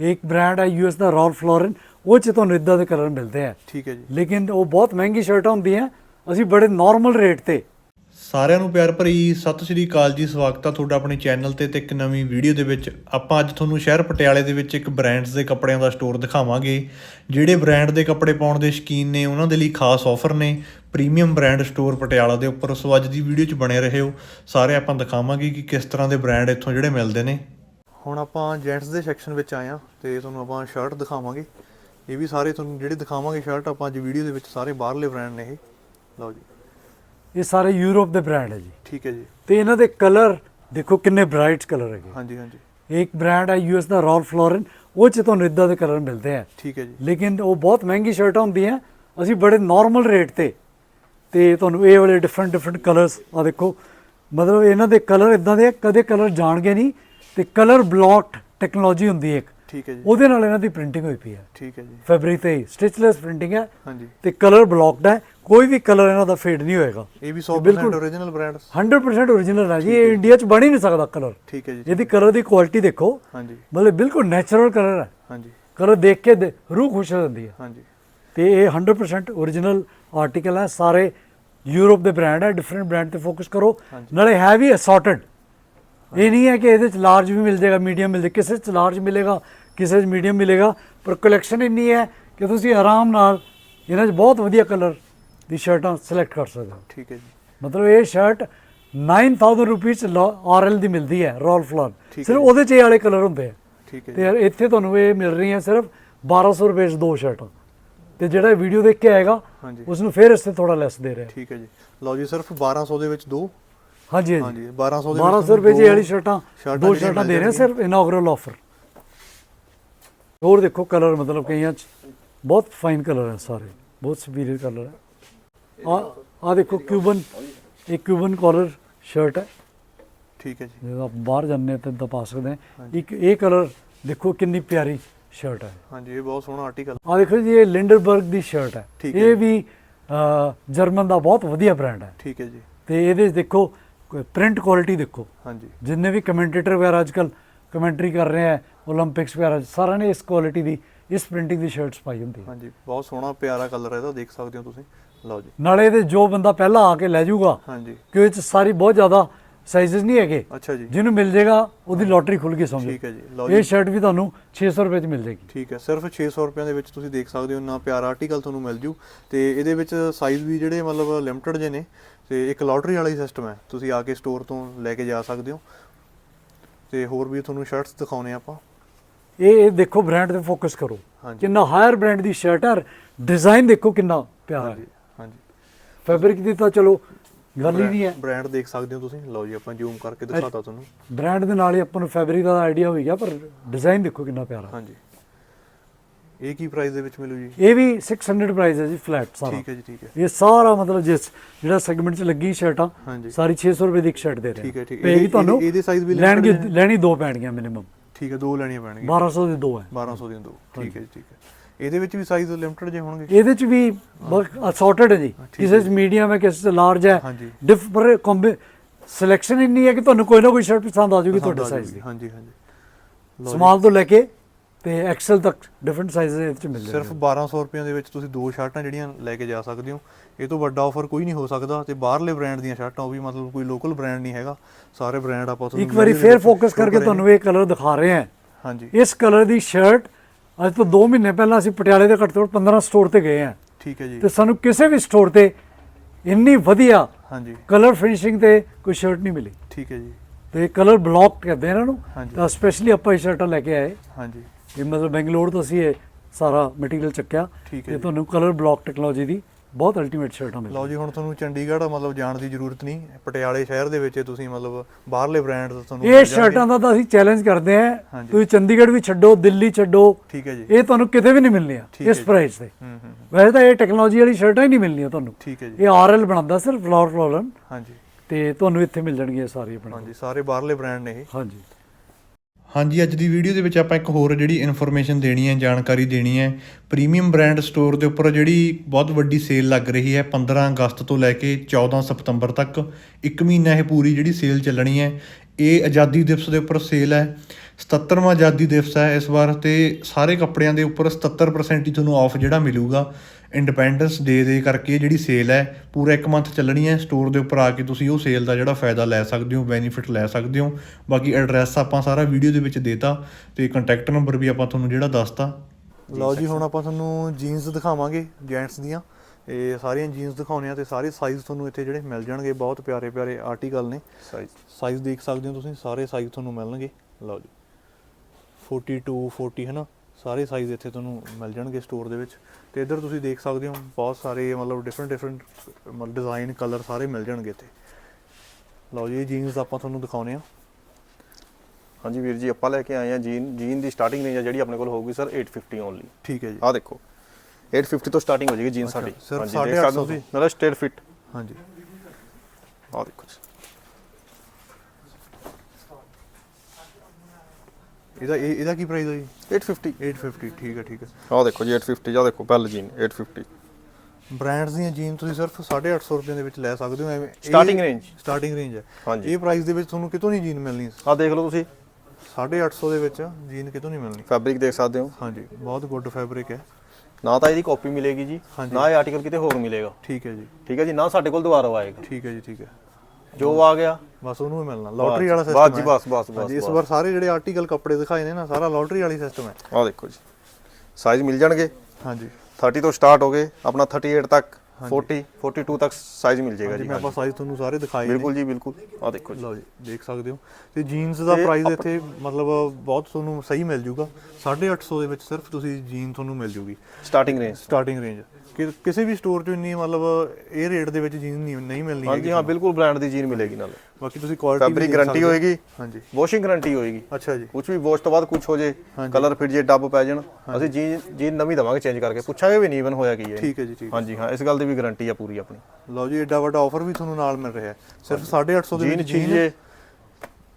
ਇੱਕ ਬ੍ਰਾਂਡ ਹੈ ਯੂਐਸ ਦਾ ਰਾਲਫ ਲੋਰਨ ਉਹ ਚ ਤੁਹਾਨੂੰ ਇਦਾਂ ਦੇ ਕਲਰ ਮਿਲਦੇ ਆ। ਠੀਕ ਹੈ ਜੀ। ਲੇਕਿਨ ਉਹ ਬਹੁਤ ਮਹਿੰਗੀ ਸ਼ਰਟਾਂ ਹੁੰਦੀਆਂ ਅਸੀਂ ਬੜੇ ਨਾਰਮਲ ਰੇਟ ਤੇ। ਸਾਰਿਆਂ ਨੂੰ ਪਿਆਰ ਭਰੀ ਸਤਿ ਸ਼੍ਰੀ ਅਕਾਲ ਜੀ ਸਵਾਗਤ ਆ ਤੁਹਾਡਾ ਆਪਣੇ ਚੈਨਲ ਤੇ ਤੇ ਇੱਕ ਨਵੀਂ ਵੀਡੀਓ ਦੇ ਵਿੱਚ। ਆਪਾਂ ਅੱਜ ਤੁਹਾਨੂੰ ਸ਼ਹਿਰ ਪਟਿਆਲੇ ਦੇ ਵਿੱਚ ਇੱਕ ਬ੍ਰਾਂਡਸ ਦੇ ਕੱਪੜਿਆਂ ਦਾ ਸਟੋਰ ਦਿਖਾਵਾਂਗੇ ਜਿਹੜੇ ਬ੍ਰਾਂਡ ਦੇ ਕੱਪੜੇ ਪਾਉਣ ਦੇ ਸ਼ੌਕੀਨ ਨੇ ਉਹਨਾਂ ਦੇ ਲਈ ਖਾਸ ਆਫਰ ਨੇ। ਪ੍ਰੀਮੀਅਮ ਬ੍ਰਾਂਡ ਸਟੋਰ ਪਟਿਆਲਾ ਦੇ ਉੱਪਰ। ਸੋ ਅੱਜ ਦੀ ਵੀਡੀਓ 'ਚ ਬਣੇ ਰਹੋ। ਸਾਰੇ ਆਪਾਂ ਦਿਖਾਵਾਂਗੇ ਕਿ ਕਿਸ ਤਰ੍ਹਾਂ ਦੇ ਬ੍ਰਾਂਡ ਇੱਥੋਂ ਜਿਹੜੇ ਮਿਲਦੇ ਨੇ। ਹੁਣ ਆਪਾਂ ਜੈਂਟਸ ਦੇ ਸੈਕਸ਼ਨ ਵਿੱਚ ਆਏ ਆ ਤੇ ਤੁਹਾਨੂੰ ਆਪਾਂ ਸ਼ਰਟ ਦਿਖਾਵਾਂਗੇ। ਇਹ ਵੀ ਸਾਰੇ ਤੁਹਾਨੂੰ ਜਿਹੜੇ ਦਿਖਾਵਾਂਗੇ ਸ਼ਰਟ ਆਪਾਂ ਅੱਜ ਵੀਡੀਓ ਦੇ ਵਿੱਚ ਸਾਰੇ ਬਾਹਰਲੇ ਬ੍ਰਾਂਡ ਨੇ ਇਹ। ਲਓ ਜੀ। ਇਹ ਸਾਰੇ ਯੂਰਪ ਦੇ ਬ੍ਰਾਂਡ ਹੈ ਜੀ। ਠੀਕ ਹੈ ਜੀ। ਤੇ ਇਹਨਾਂ ਦੇ ਕਲਰ ਦੇਖੋ ਕਿੰਨੇ ਬ੍ਰਾਈਟ ਕਲਰ ਹੈਗੇ। ਹਾਂਜੀ ਹਾਂਜੀ। ਇੱਕ ਬ੍ਰਾਂਡ ਹੈ ਯੂਐਸ ਦਾ ਰਾਲਫ ਲੋਰਨ ਉਹ ਚ ਤੁਹਾਨੂੰ ਇਦਾਂ ਦੇ ਕਲਰ ਮਿਲਦੇ ਆ। ਠੀਕ ਹੈ ਜੀ। ਲੇਕਿਨ ਉਹ ਬਹੁਤ ਮਹਿੰਗੀ ਸ਼ਰਟਾਂ ਹੁੰਦੀਆਂ ਅਸੀਂ ਬੜੇ ਨਾਰਮਲ ਰੇਟ ਤੇ। ਤੇ ਤੁਹਾਨੂੰ ਇਹ ਵਾਲੇ ਡਿਫਰੈਂਟ ਡਿਫਰੈਂਟ ਕਲਰਸ ਆ ਦੇਖੋ। ਮਤਲਬ ਇਹਨਾਂ ਦੇ ਕਲਰ ਇਦਾਂ ਦੇ ਆ, ਕਦੇ ਕਲਰ ਜਾਣਗੇ ਨਹੀਂ। ਤੇ ਕਲਰ ਬਲੌਕਡ ਟੈਕਨੋਲੋਜੀ ਹੁੰਦੀ ਹੈ ਇੱਕ। ਠੀਕ ਹੈ ਜੀ। ਉਹਦੇ ਨਾਲ ਇਹਨਾਂ ਦੀ ਪ੍ਰਿੰਟਿੰਗ ਹੋਈ ਪਈ ਹੈ। ਠੀਕ ਹੈ ਜੀ। ਫੈਬਰਿਕ ਤੇ ਸਟਿਚਲੈਸ ਪ੍ਰਿੰਟਿੰਗ ਹੈ ਹਾਂਜੀ। ਤੇ ਕਲਰ ਬਲੌਕਡ ਹੈ। ਕੋਈ ਵੀ ਕਲਰ ਇਹਨਾਂ ਦਾ ਫੇਡ ਨਹੀਂ ਹੋਏਗਾ। ਇਹ ਵੀ 100% ਬਿਲਕੁਲ। ਓਰੀਜਨਲ ਬ੍ਰਾਂਡਸ 100% ਓਰੀਜਨਲ ਹੈ ਜੀ। ਇਹ ਇੰਡੀਆ 'ਚ ਬਣ ਹੀ ਨਹੀਂ ਸਕਦਾ ਕਲਰ ਠੀਕ ਹੈ ਜੀ। ਇਹਦੀ ਕਲਰ ਦੀ ਕੁਆਲਿਟੀ ਦੇਖੋ। ਹਾਂਜੀ। ਮਤਲਬ ਬਿਲਕੁਲ ਨੈਚੁਰਲ ਕਲਰ ਹੈ। ਹਾਂਜੀ। ਕਲਰ ਦੇਖ ਕੇ ਰੂਹ ਖੁਸ਼ ਹੋ ਜਾਂਦੀ ਹੈ। ਹਾਂਜੀ। ਤੇ ਇਹ 100% ਓਰੀਜਨਲ ਆਰਟੀਕਲ ਹੈ। ਸਾਰੇ ਯੂਰਪ ਦੇ ਬ੍ਰਾਂਡ ਹੈ। ਡਿਫਰੈਂਟ ਬ੍ਰਾਂਡ ਤੇ ਫੋਕਸ ਕਰੋ। ਨਾਲੇ ਹੈ ਵੀ ਅਸੌਰਟਡ ਇਹ ਨਹੀਂ ਹੈ ਕਿ ਇਹਦੇ ਚ ਲਾਰਜ ਵੀ ਮਿਲ ਜਾਏਗਾ ਮੀਡੀਅਮ ਮਿਲ ਜਾਏ ਕਿਸੇ ਚ ਲਾਰਜ ਮਿਲੇਗਾ ਕਿਸੇ ਚ ਮੀਡੀਅਮ ਮਿਲੇਗਾ ਪਰ ਕਲੈਕਸ਼ਨ ਇੰਨੀ ਹੈ ਕਿ ਤੁਸੀਂ ਆਰਾਮ ਨਾਲ ਇਹਨਾਂ 'ਚ ਬਹੁਤ ਵਧੀਆ ਕਲਰ ਦੀ ਸ਼ਰਟਾਂ ਸਿਲੈਕਟ ਕਰ ਸਕਦੇ ਹੋ। ਠੀਕ ਹੈ ਜੀ। ਮਤਲਬ ਇਹ ਸ਼ਰਟ 9000 ਰੁਪਏ ਚ ਆਰਐਲ ਦੀ ਮਿਲਦੀ ਹੈ ਰਾਲ ਫਲਾਰ ਸਿਰਫ ਉਹਦੇ ਚ ਇਹ ਵਾਲੇ ਕਲਰ ਹੁੰਦੇ ਆ। ਠੀਕ ਹੈ ਤੇ ਇੱਥੇ ਤੁਹਾਨੂੰ ਇਹ ਮਿਲ ਰਹੀਆਂ ਸਿਰਫ 1200 ਰੁਪਏ ਚ ਦੋ ਸ਼ਰਟਾਂ ਤੇ ਜਿਹੜਾ ਵੀਡੀਓ ਦੇਖ ਕੇ ਆਏਗਾ ਉਸ ਨੂੰ ਫਿਰ ਇਸ ਤੇ ਥੋੜਾ ਲੈਸ ਦੇ ਰਿਹਾ। ਠੀਕ ਹੈ ਜੀ। ਲਓ ਜੀ ਸਿਰਫ 1200 ਦੇ ਵਿੱਚ ਦੋ ਹਾਂਜੀ ਹਾਂਜੀ। ਹਾਂਜੀ 1200 ਦੇ 1200 ਰੁਪਏ ਦੀ ਵਾਲੀ ਸ਼ਰਟਾਂ ਦੋ ਸ਼ਰਟਾਂ ਦੇ ਰਹੇ ਸਿਰਫ ਇਨਾਗਰਲ ਆਫਰ ਹੋਰ ਦੇਖੋ ਕਲਰ ਮਤਲਬ ਕਈਆਂ ਚ ਬਹੁਤ ਫਾਈਨ ਕਲਰ ਹੈ ਸਾਰੇ ਬਹੁਤ ਸੁਪੀਰੀਅਰ ਕਲਰ ਹੈ। ਆ ਆ ਦੇਖੋ ਕਿਊਬਨ ਇਹ ਕਿਊਬਨ ਕਾਲਰ ਸ਼ਰਟ ਹੈ। ਠੀਕ ਹੈ ਜੀ। ਜਦੋਂ ਆਪਾਂ ਬਾਹਰ ਜਾਂਦੇ ਤਾਂ ਤਾਂ ਪਾ ਸਕਦੇ ਹਾਂ ਇੱਕ ਇਹ ਕਲਰ ਦੇਖੋ ਕਿੰਨੀ ਪਿਆਰੀ ਸ਼ਰਟ ਹੈ। ਹਾਂਜੀ ਇਹ ਬਹੁਤ ਸੋਹਣਾ ਆਰਟੀਕਲ ਆ ਦੇਖੋ ਜੀ ਇਹ ਲਿੰਡਰਬਰਗ ਦੀ ਸ਼ਰਟ ਹੈ। ਇਹ ਵੀ ਜਰਮਨ ਦਾ ਬਹੁਤ ਵਧੀਆ ਬ੍ਰਾਂਡ ਹੈ। ਠੀਕ ਹੈ ਜੀ। ਤੇ ਇਹਦੇ ਦੇਖੋ ਪ੍ਰਿੰਟ ਕੁਆਲਿਟੀ ਦੇਖੋ। ਹਾਂਜੀ। ਜਿੰਨੇ ਵੀ ਕਮੈਂਟੇਟਰ ਵਗੈਰਾ ਅੱਜਕੱਲ ਕਮੈਂਟਰੀ ਕਰ ਰਹੇ ਆ 올림픽ਸ ਵਗੈਰਾ ਸਾਰਿਆਂ ਨੇ ਇਸ ਕੁਆਲਿਟੀ ਦੀ ਇਸ ਪ੍ਰਿੰਟਿੰਗ ਦੀ ਸ਼ਰਟਸ ਪਾਈ ਹੁੰਦੀ ਹੈ ਹਾਂਜੀ ਬਹੁਤ ਸੋਹਣਾ ਪਿਆਰਾ ਕਲਰ ਹੈ ਇਹਦਾ ਦੇਖ ਸਕਦੇ ਹੋ ਤੁਸੀਂ। ਲਓ ਜੀ। ਨਾਲੇ ਇਹਦੇ ਜੋ ਬੰਦਾ ਪਹਿਲਾਂ ਆ ਕੇ ਲੈ ਜਾਊਗਾ ਹਾਂਜੀ। ਕਿ ਇਹ ਚ ਸਾਰੀ ਬਹੁਤ ਜ਼ਿਆਦਾ ਸਾਈਜ਼ਸ ਨਹੀਂ ਹੈਗੇ। ਅੱਛਾ ਜੀ। ਜਿਹਨੂੰ ਮਿਲ ਜੇਗਾ ਉਹਦੀ ਲੋਟਰੀ ਖੁੱਲ ਗਈ ਸਮਝੋ ਠੀਕ ਹੈ ਜੀ। ਲਓ ਜੀ। ਇਹ ਸ਼ਰਟ ਵੀ ਤੁਹਾਨੂੰ 600 ਰੁਪਏ 'ਚ ਮਿਲ ਜੇਗੀ ਠੀਕ ਹੈ। ਸਿਰਫ 600 ਰੁਪਏ ਦੇ ਵਿੱਚ ਤੁਸੀਂ ਦੇਖ ਸਕਦੇ ਹੋ ਨਾ ਪਿਆਰਾ ਆਰਟੀਕਲ ਤੁਹਾਨੂੰ ਮਿਲ ਜੂ। ਤੇ ਇਹਦੇ ਵਿੱਚ ਸਾਈਜ਼ ਵੀ ਜਿਹੜੇ ਮਤਲਬ ਲਿਮਟਿਡ ਜੇ ਨੇ ਤੇ ਇੱਕ ਲੋਟਰੀ ਵਾਲਾ ਹੀ ਸਿਸਟਮ ਹੈ। ਤੁਸੀਂ ਆ ਕੇ ਸਟੋਰ ਤੋਂ ਲੈ ਕੇ ਜਾ ਸਕਦੇ ਹੋ। ਤੇ ਹੋਰ ਵੀ ਤੁਹਾਨੂੰ ਸ਼ਰਟਸ ਦਿਖਾਉਣੇ ਆਪਾਂ। ਇਹ ਇਹ ਦੇਖੋ ਬ੍ਰਾਂਡ ਤੇ ਫੋਕਸ ਕਰੋ। ਕਿੰਨਾ ਹਾਇਰ ਬ੍ਰਾਂਡ ਦੀ ਸ਼ਰਟ ਹੈ ਡਿਜ਼ਾਈਨ ਦੇਖੋ ਕਿੰਨਾ ਪਿਆਰਾ ਹਾਂਜੀ ਹੈ। ਹਾਂਜੀ ਫੈਬਰਿਕ ਦੀ ਤਾਂ ਚਲੋ ਗੱਲ ਹੀ ਨਹੀਂ ਹੈ। ਬ੍ਰਾਂਡ ਦੇਖ ਸਕਦੇ ਹੋ ਤੁਸੀਂ। ਲਓ ਜੀ ਆਪਾਂ ਜ਼ੂਮ ਕਰਕੇ ਦਿਖਾਤਾ ਤੁਹਾਨੂੰ। ਬ੍ਰਾਂਡ ਦੇ ਨਾਲ ਹੀ ਆਪਾਂ ਨੂੰ ਫੈਬਰਿਕ ਦਾ ਆਈਡੀਆ ਹੋ ਗਿਆ ਪਰ ਡਿਜ਼ਾਈਨ ਦੇਖੋ ਕਿੰਨਾ ਪਿਆਰਾ ਹਾਂਜੀ। ਇਹ ਕੀ ਪ੍ਰਾਈਸ ਦੇ ਵਿੱਚ ਮਿਲੂ ਜੀ? ਇਹ ਵੀ 600 ਪ੍ਰਾਈਸ ਹੈ ਜੀ ਫਲੈਟ ਸਾਰਾ। ਠੀਕ ਹੈ ਜੀ ਠੀਕ ਹੈ। ਇਹ ਸਾਰਾ ਮਤਲਬ ਜਿਸ ਜਿਹੜਾ ਸੈਗਮੈਂਟ 'ਚ ਲੱਗੀ ਸ਼ਰਟਾਂ ਸਾਰੀ 600 ਰੁਪਏ ਦੀ ਇੱਕ ਸ਼ਰਟ ਦੇ ਰਹੇ ਠੀਕ ਹੈ, ਠੀਕ ਹੈ। ਇਹਦੇ- ਤੁਹਾਨੂੰ ਇਹਦੇ size ਵੀ ਲੈਣਗੇ ਲੈਣੀ ਦੋ ਪੈਣਗੀਆਂ ਮਿਨੀਮਮ ਠੀਕ ਹੈ ਦੋ ਲੈਣੀਆਂ ਪੈਣਗੀਆਂ। 1200 ਦੇ ਦੋ ਹੈ। 1200 ਦੀਆਂ ਦੋ। ਠੀਕ ਹੈ ਜੀ ਠੀਕ ਹੈ। ਇਹਦੇ ਵਿੱਚ ਵੀ ਸਾਈਜ਼ ਲਿਮਟਿਡ ਜੇ ਹੋਣਗੇ? ਇਹਦੇ 'ਚ ਵੀ ਅਸੌਰਟਡ ਹੈ। ਜੀ। ਕਿਸੇ 'ਚ ਮੀਡੀਅਮ ਹੈ ਕਿਸੇ 'ਚ ਲਾਰਜ ਹੈ। ਹਾਂਜੀ। ਡਿਫ ਪਰ ਕੰਬੀ ਸਿਲੈਕਸ਼ਨ ਇੰਨੀ ਹੈ ਕਿ ਤੁਹਾਨੂੰ ਕੋਈ ਨਾ ਕੋਈ ਸ਼ਰਟ ਪਸੰਦ ਆ ਜਾਊਗੀ ਤੁਹਾਡੇ ਸਾਈਜ਼ ਦੀ। ਹਾਂਜੀ ਹਾਂਜੀ। ਸਮਾਲ ਤੋਂ ਲੈ ਕੇ ਤੇ ਐਕਸਲ ਤੱਕ ਡਿਫਰੈਂਟ ਸਾਈਜ਼ ਇਹਦੇ 'ਚ ਮਿਲ ਸਿਰਫ ਜਾਣਗੇ 1200 ਰੁਪਏ ਦੇ ਵਿੱਚ ਤੁਸੀਂ ਦੋ ਸ਼ਰਟਾਂ ਜਿਹੜੀਆਂ ਲੈ ਕੇ ਜਾ ਸਕਦੇ ਹੋ। ਇਹ ਤੋਂ ਵੱਡਾ ਆਫਰ ਕੋਈ ਨਹੀਂ ਹੋ ਸਕਦਾ ਤੇ ਬਾਹਰਲੇ ਬ੍ਰਾਂਡ ਦੀਆਂ ਸ਼ਰਟਾਂ ਉਹ ਵੀ ਮਤਲਬ ਕੋਈ ਲੋਕਲ ਬ੍ਰਾਂਡ ਨਹੀਂ ਹੈਗਾ। ਸਾਰੇ ਬ੍ਰਾਂਡ ਆਪਾਂ ਤੁਹਾਨੂੰ ਇੱਕ ਵਾਰੀ ਫੇਰ ਫੋਕਸ ਕਰਕੇ। ਤੁਹਾਨੂੰ ਇਹ ਕਲਰ ਦਿਖਾ ਰਹੇ ਹਾਂ। ਹਾਂਜੀ। ਇਸ ਕਲਰ ਦੀ ਸ਼ਰਟ ਅੱਜ ਤੋਂ 2 ਮਹੀਨੇ ਪਹਿਲਾਂ ਅਸੀਂ ਪਟਿਆਲੇ ਦੇ ਘੱਟ ਤੋਂ ਘੱਟ 15 ਸਟੋਰ ਤੇ ਗਏ ਹਾਂ। ਠੀਕ ਹੈ ਜੀ। ਤੇ ਸਾਨੂੰ ਕਿਸੇ ਵੀ ਸਟੋਰ ਤੇ ਇੰਨੀ ਵਧੀਆ ਹਾਂਜੀ। ਕਲਰ ਫਿਨਿਸ਼ਿੰਗ ਤੇ ਕੋਈ ਸ਼ਰਟ ਨਹੀਂ ਮਿਲੀ। ਠੀਕ ਹੈ ਜੀ। ਤੇ ਕਲਰ ਬਲੌਕ ਕਹਿੰਦੇ ਆ ਇਹਨਾਂ ਨੂੰ। ਤਾਂ ਸਪੈਸ਼ਲੀ ਆਪਾਂ ਇਹ ਸ਼ਰਟਾਂ ਲੈ ਕੇ ਆਏ। ਹਾਂਜੀ। ਇਹ ਮਤਲਬ ਬੈਂਗਲੌਰ ਤੋਂ ਅਸੀਂ ਇਹ ਸਾਰਾ ਮਟੀਰੀਅਲ ਚੱਕਿਆ। ਤੇ। ਤੁਹਾਨੂੰ ਕਲਰ ਬਲੌਕ ਟੈਕਨੋਲੋਜੀ ਦੀ ਬਹੁਤ ਅਲਟੀਮੇਟ ਸ਼ਰਟਾਂ ਮਿਲ ਲਓ ਜੀ ਹੁਣ ਤੁਹਾਨੂੰ ਚੰਡੀਗੜ੍ਹ ਮਤਲਬ ਜਾਣ ਦੀ ਜ਼ਰੂਰਤ ਨਹੀਂ। ਪਟਿਆਲੇ ਸ਼ਹਿਰ ਦੇ ਵਿੱਚ ਤੁਸੀਂ ਮਤਲਬ ਬਾਹਰਲੇ ਬ੍ਰਾਂਡ ਤੁਹਾਨੂੰ ਇਹ। ਸ਼ਰਟਾਂ ਦਾ ਤਾਂ ਅਸੀਂ ਚੈਲੰਜ ਕਰਦੇ ਹਾਂਜੀ। ਤੁਸੀਂ ਚੰਡੀਗੜ੍ਹ ਵੀ ਛੱਡੋ ਦਿੱਲੀ ਛੱਡੋ। ਠੀਕ ਹੈ ਜੀ। ਇਹ ਤੁਹਾਨੂੰ ਕਿਤੇ ਵੀ ਨਹੀਂ ਮਿਲਣੀਆਂ ਠੀਕ ਇਸ। ਪ੍ਰਾਈਸ ਤੇ। ਵੈਸੇ ਤਾਂ ਇਹ ਟੈਕਨੋਲੋਜੀ ਵਾਲੀ ਸ਼ਰਟਾਂ ਹੀ ਨਹੀਂ ਮਿਲਣੀਆਂ ਤੁਹਾਨੂੰ। ਠੀਕ ਹੈ ਜੀ। ਇਹ ਆਰਐਲ ਬਣਾਉਂਦਾ ਸਿਰਫ ਫਲੋਰ ਫਲੋਰਨ ਹਾਂਜੀ। ਤੇ ਤੁਹਾਨੂੰ ਇੱਥੇ ਮਿਲ ਜਾਣਗੀਆਂ ਸਾਰੀਆਂ ਹਾਂਜੀ ਸਾਰੇ ਬਾਹਰਲੇ ਬ੍ਰਾਂਡ ਨੇ ਇਹ। ਹਾਂਜੀ। ਹਾਂਜੀ, ਅੱਜ ਦੀ ਵੀਡੀਓ ਦੇ ਵਿੱਚ ਆਪਾਂ ਇੱਕ ਹੋਰ ਜਿਹੜੀ ਇਨਫੋਰਮੇਸ਼ਨ ਦੇਣੀ ਹੈ, ਜਾਣਕਾਰੀ ਦੇਣੀ ਹੈ। ਪ੍ਰੀਮੀਅਮ ਬ੍ਰਾਂਡ ਸਟੋਰ ਦੇ ਉੱਪਰ ਜਿਹੜੀ ਬਹੁਤ ਵੱਡੀ ਸੇਲ ਲੱਗ ਰਹੀ ਹੈ 15 ਅਗਸਤ ਤੋਂ ਲੈ ਕੇ 14 ਸਤੰਬਰ ਤੱਕ। ਇੱਕ ਮਹੀਨਾ ਇਹ ਪੂਰੀ ਜਿਹੜੀ ਸੇਲ ਚੱਲਣੀ ਹੈ, ਇਹ ਆਜ਼ਾਦੀ ਦਿਵਸ ਦੇ ਉੱਪਰ ਸੇਲ ਹੈ 77ਵਾਂ ਆਜ਼ਾਦੀ ਦਿਵਸ ਹੈ ਇਸ ਵਾਰ ਤੇ ਸਾਰੇ ਕੱਪੜਿਆਂ ਦੇ ਉੱਪਰ 77% ਹੀ ਤੁਹਾਨੂੰ ਆਫ ਜਿਹੜਾ ਮਿਲੂਗਾ। ਇੰਡੀਪੈਂਡੈਂਸ ਡੇ ਦੇ ਕਰਕੇ ਜਿਹੜੀ ਸੇਲ ਹੈ ਪੂਰਾ 1 ਮੰਥ ਚੱਲਣੀ ਹੈ। ਸਟੋਰ ਦੇ ਉੱਪਰ ਆ ਕੇ ਤੁਸੀਂ ਉਹ ਸੇਲ ਦਾ ਜਿਹੜਾ ਫਾਇਦਾ ਲੈ ਸਕਦੇ ਹੋ ਬੈਨੀਫਿਟ ਲੈ ਸਕਦੇ ਹੋ। ਬਾਕੀ ਐਡਰੈਸ ਆਪਾਂ ਸਾਰਾ ਵੀਡੀਓ ਦੇ ਵਿੱਚ ਦੇਤਾ ਤੇ ਕੰਟੈਕਟ ਨੰਬਰ ਵੀ ਆਪਾਂ ਤੁਹਾਨੂੰ ਜਿਹੜਾ ਦੱਸਤਾ। ਲਓ ਜੀ ਹੁਣ ਆਪਾਂ ਤੁਹਾਨੂੰ ਜੀਨਸ ਦਿਖਾਵਾਂਗੇ ਜੈਂਟਸ ਦੀਆਂ। ਇਹ ਸਾਰੀਆਂ ਜੀਨਸ ਦਿਖਾਉਣੇ ਆ ਤੇ ਸਾਰੇ ਸਾਈਜ਼ ਤੁਹਾਨੂੰ ਇੱਥੇ ਜਿਹੜੇ ਮਿਲ ਜਾਣਗੇ। ਬਹੁਤ ਪਿਆਰੇ ਪਿਆਰੇ ਆਰਟੀਕਲ ਨੇ। ਸਾਈਜ਼ ਸਾਈਜ਼ ਦੇਖ ਸਕਦੇ ਹੋ ਤੁਸੀਂ ਸਾਰੇ ਸਾਈਜ਼ ਤੁਹਾਨੂੰ ਮਿਲਣਗੇ। ਲਓ ਜੀ। 42 40 ਹੈ ਨਾ ਸਾਰੇ ਸਾਈਜ਼ ਇੱਥੇ ਤੁਹਾਨੂੰ ਮਿਲ ਜਾਣਗੇ ਸਟੋਰ ਦੇ ਵਿੱਚ। ਤੇ ਇੱਧਰ ਤੁਸੀਂ ਦੇਖ ਸਕਦੇ ਹੋ ਬਹੁਤ ਸਾਰੇ ਮਤਲਬ ਡਿਫਰੈਂਟ ਡਿਫਰੈਂਟ ਮਤਲਬ ਡਿਜ਼ਾਈਨ ਕਲਰ ਸਾਰੇ ਮਿਲ ਜਾਣਗੇ ਇੱਥੇ। ਲਓ ਜੀ ਜੀਨਸ ਆਪਾਂ ਤੁਹਾਨੂੰ ਦਿਖਾਉਣੇ ਆ ਹਾਂਜੀ ਵੀਰ ਜੀ ਆਪਾਂ ਲੈ ਕੇ ਆਏ ਆ ਜੀਨ ਜੀਨ ਦੀ ਸਟਾਰਟਿੰਗ ਰੇਂਜ ਆ ਜਿਹੜੀ ਆਪਣੇ ਕੋਲ ਹੋਊਗੀ ਸਰ 850 ਓਨਲੀ ਠੀਕ ਹੈ ਜੀ। ਆਹ ਦੇਖੋ 850 ਤੋਂ ਸਟਾਰਟਿੰਗ ਹੋ ਜਾਏਗੀ ਜੀਨ ਸਾਡੀ। ਹਾਂਜੀ, ਸਾਢੇ ਦੇਖ ਸਕਦੇ ਹੋ ਨਾਲੇ ਸਟੇਟ ਫਿਟ ਹਾਂਜੀ। ਆਹ ਦੇਖੋ ਇਹਦਾ ਇਹ- ਇਹਦਾ ਕੀ ਪ੍ਰਾਈਸ ਹੈ ਜੀ? 850 850 ਠੀਕ ਹੈ ਠੀਕ ਹੈ ਆਹ ਦੇਖੋ ਜੀ 850 ਆਹ ਦੇਖੋ ਬੈਲ ਜੀਨ 850 ਬ੍ਰਾਂਡਸ ਦੀਆਂ ਜੀਨ ਤੁਸੀਂ ਸਿਰਫ 850 ਰੁਪਏ ਦੇ ਵਿੱਚ ਲੈ ਸਕਦੇ ਹੋ ਐਵੇਂ Starting range। ਸਟਾਰਟਿੰਗ ਰੇਂਜ ਹੈ ਹਾਂਜੀ। ਇਹ ਪ੍ਰਾਈਸ ਦੇ ਵਿੱਚ ਤੁਹਾਨੂੰ ਕਿਤੋਂ ਨਹੀਂ ਜੀਨ ਮਿਲਣੀ? ਆਹ ਦੇਖ ਲਓ ਤੁਸੀਂ। 850 ਦੇ ਵਿੱਚ ਜੀਨ ਕਿਤੋਂ ਨਹੀਂ ਮਿਲਣੀ? ਫੈਬਰਿਕ ਦੇਖ ਸਕਦੇ ਹੋ। ਹਾਂਜੀ ਬਹੁਤ ਗੁੱਡ ਫੈਬਰਿਕ ਹੈ। ਨਾ ਤਾਂ ਇਹਦੀ ਕਾਪੀ ਮਿਲੇਗੀ ਜੀ ਹਾਂਜੀ। ਨਾ ਇਹ ਆਰਟੀਕਲ ਕਿਤੇ ਹੋਰ ਮਿਲੇਗਾ। ਠੀਕ ਹੈ ਜੀ। ਠੀਕ ਹੈ ਜੀ ਨਾ ਸਾਡੇ ਕੋਲ ਦੁਬਾਰਾ ਆਏਗਾ। ਠੀਕ ਹੈ ਜੀ ਠੀਕ ਹੈ। ਜੋ ਆ ਗਿਆ ਬਸ ਉਹਨੂੰ ਹੀ ਮਿਲਣਾ ਲੋਟਰੀ ਵਾਲਾ ਬਸ ਸਿਸਟਮ ਜੀ, ਬਸ, ਬਸ, ਬਸ, ਇਸ ਬਸ। ਵਾਰ ਸਾਰੇ ਜਿਹੜੇ ਆਰਟੀਕਲ ਕੱਪੜੇ ਦਿਖਾਏ ਨੇ ਨਾ ਸਾਰਾ ਲੋਟਰੀ ਵਾਲੀ ਸਿਸਟਮ ਹੈ। ਆਹ ਦੇਖੋ ਜੀ ਸਾਈਜ਼ ਮਿਲ ਜਾਣਗੇ। ਹਾਂਜੀ। 30 ਤੋਂ ਸਟਾਰਟ ਹੋ ਗਏ ਆਪਣਾ 38 ਤੱਕ। 40 42 ਤੱਕ ਸਾਈਜ਼ ਮਿਲ ਜਾਏਗਾ ਜੀ ਜਿਵੇਂ ਆਪਾਂ ਸਾਈਜ਼ ਤੁਹਾਨੂੰ ਸਾਰੇ ਦਿਖਾਏ ਬਿਲਕੁਲ ਜੀ ਬਿਲਕੁਲ। ਆਹ ਦੇਖੋ ਜੀ। ਲਓ ਜੀ ਦੇਖ ਸਕਦੇ ਹੋ। ਤੇ ਜੀਨਸ ਦਾ ਪ੍ਰਾਈਸ ਇੱਥੇ ਮਤਲਬ ਬਹੁਤ ਤੁਹਾਨੂੰ ਸਹੀ ਮਿਲ ਜੂਗਾ 850 ਦੇ ਵਿੱਚ ਸਿਰਫ ਤੁਸੀਂ ਜੀਨ ਤੁਹਾਨੂੰ ਮਿਲ ਜੂਗੀ ਸਟਾਰਟਿੰਗ ਰੇਂਜ ਸਟਾਰਟਿੰਗ ਰੇਂਜ ਕਿਸੇ ਵੀ ਸਟੋਰ 'ਚ ਇੰਨੀ ਮਤਲਬ ਇਹ ਰੇਟ ਦੇ ਵਿੱਚ ਜੀਨ ਨਹੀਂ ਮਿਲਣੀ ਹਾਂਜੀ ਹਾਂ ਬਿਲਕੁਲ ਬ੍ਰਾਂਡ ਦੀ ਜੀਨ ਮਿਲੇਗੀ ਨਾਲ। ਬਾਕੀ ਤੁਸੀਂ ਕੁਆਲਿਟੀ ਫੈਬਰਿਕ ਗਾਰੰਟੀ ਹੋਏਗੀ। ਹਾਂਜੀ। ਵਾਸ਼ਿੰਗ ਗਾਰੰਟੀ ਹੋਏਗੀ। ਅੱਛਾ ਜੀ। ਕੁਝ ਵੀ ਵਾਸ਼ ਤੋਂ ਬਾਅਦ ਕੁਝ ਹੋ ਜੇ। ਕਲਰ ਫਿਰ ਜੇ ਡੱਬ ਪੈ ਜਾਣ ਅਸੀਂ ਜੀਨ ਜੀਨ ਨਵੀਂ ਦਵਾਂਗੇ ਚੇਂਜ ਕਰਕੇ। ਪੁੱਛਾਂਗੇ ਵੀ ਨਹੀਂ ਇਵਨ ਹੋਇਆ ਕੀ ਹੈ। ਠੀਕ ਹੈ ਜੀ ਠੀਕ। ਹਾਂਜੀ ਹਾਂ ਇਸ ਗੱਲ ਦੀ ਵੀ ਗਾਰੰਟੀ ਆ ਪੂਰੀ ਆਪਣੀ। ਲਓ ਜੀ ਐਡਾ ਵੱਡਾ ਆਫਰ ਵੀ ਤੁਹਾਨੂੰ ਨਾਲ ਮਿਲ ਰਿਹਾ। ਸਿਰਫ 850 ਦੇ ਵਿੱਚ ਜੀਨ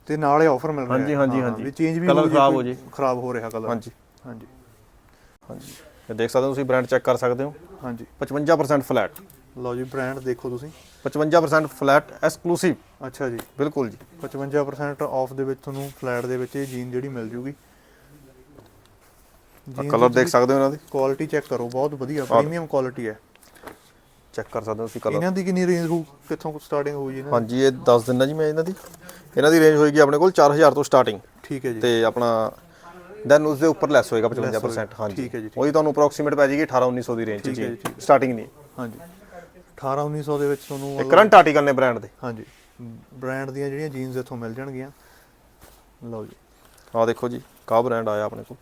ਤੇ ਨਾਲ ਹੀ ਆਫਰ ਮਿਲ ਰਿਹਾ। ਹਾਂਜੀ। ਹਾਂਜੀ, ਹਾਂਜੀ। ਵੀ ਚੇਂਜ ਵੀ ਜੇ ਖਰਾਬ ਹੋ ਜੇ। ਖਰਾਬ ਹੋ ਰਿਹਾ ਕਲਰ ਹਾਂਜੀ। ਹਾਂਜੀ। ਹਾਂਜੀ। ਇਹ ਦੇਖ ਸਕਦੇ ਹੋ ਤੁਸੀਂ ਬ੍ਰਾਂਡ ਚੈੱਕ ਕਰ ਸਕਦੇ ਹੋ। ਹਾਂਜੀ। 55% ਫਲੈਟ ਲਓ ਜੀ ਬ੍ਰਾਂਡ ਦੇਖੋ ਤੁਸੀਂ। 55% ਫਲੈਟ ਐਕਸਕਲੂਸਿਵ ਅੱਛਾ ਜੀ। ਬਿਲਕੁਲ ਜੀ। 55% ਆਫ ਦੇ ਵਿੱਚ ਤੁਹਾਨੂੰ ਫਲੈਟ ਦੇ ਵਿੱਚ ਇਹ ਜੀਨ ਜਿਹੜੀ ਮਿਲ ਜੂਗੀ। ਕਲਰ ਦੇਖ ਸਕਦੇ ਹੋ ਇਹਨਾਂ ਦੀ? ਕੁਆਲਿਟੀ ਚੈੱਕ ਕਰੋ ਬਹੁਤ ਵਧੀਆ ਪ੍ਰੀਮੀਅਮ ਕੁਆਲਿਟੀ ਹੈ। ਚੈੱਕ ਕਰ ਸਕਦੇ ਹੋ ਤੁਸੀਂ ਕਲਰ ਇਹਨਾਂ ਦੀ ਕਿੰਨੀ ਰੇਂਜ ਹੋਊ ਕਿੱਥੋਂ ਸਟਾਰਟਿੰਗ ਹੋਊ ਜੀ ਇਹਨਾਂ ਦੀ? ਹਾਂਜੀ ਇਹ ਦੱਸ ਦਿੰਦਾ ਜੀ ਮੈਂ ਇਹਨਾਂ ਦੀ। ਇਹਨਾਂ ਦੀ ਰੇਂਜ ਹੋਏਗੀ ਆਪਣੇ ਕੋਲ 4000 ਤੋਂ ਸਟਾਰਟਿੰਗ ਠੀਕ ਹੈ ਜੀ। ਤੇ ਆਪਣਾ ਦੈਨ ਉਸ ਦੇ ਉੱਪਰ ਲੈਸ ਹੋਏਗਾ 55% ਹੋਏਗਾ। ਹਾਂਜੀ। ਠੀਕ ਹੈ ਜੀ। ਉਹਦੀ ਤੁਹਾਨੂੰ ਅਪਰੋਕਸੀਮੇਟ ਪੈ ਜਾਏਗੀ 18 1900 ਦੀ ਰੇਂਜ ਚ ਜੀ, ਸਟਾਰਟਿੰਗ ਨਹੀਂ ਹਾਂਜੀ। 18 1900 ਦੇ ਵਿੱਚ ਤੁਹਾਨੂੰ ਇਹ ਕਰੰਟ ਆਰਟੀਕਲ ਨੇ ਬ੍ਰਾਂਡ ਦੇ। ਹਾਂਜੀ ਬ੍ਰਾਂਡ ਦੀਆਂ ਜਿਹੜੀਆਂ ਜੀਨਸ ਇੱਥੋਂ ਮਿਲ ਜਾਣਗੀਆਂ। ਲਓ ਜੀ। ਆਹ ਦੇਖੋ ਜੀ ਕਾ ਬ੍ਰਾਂਡ ਆਇਆ ਆਪਣੇ ਕੋਲ?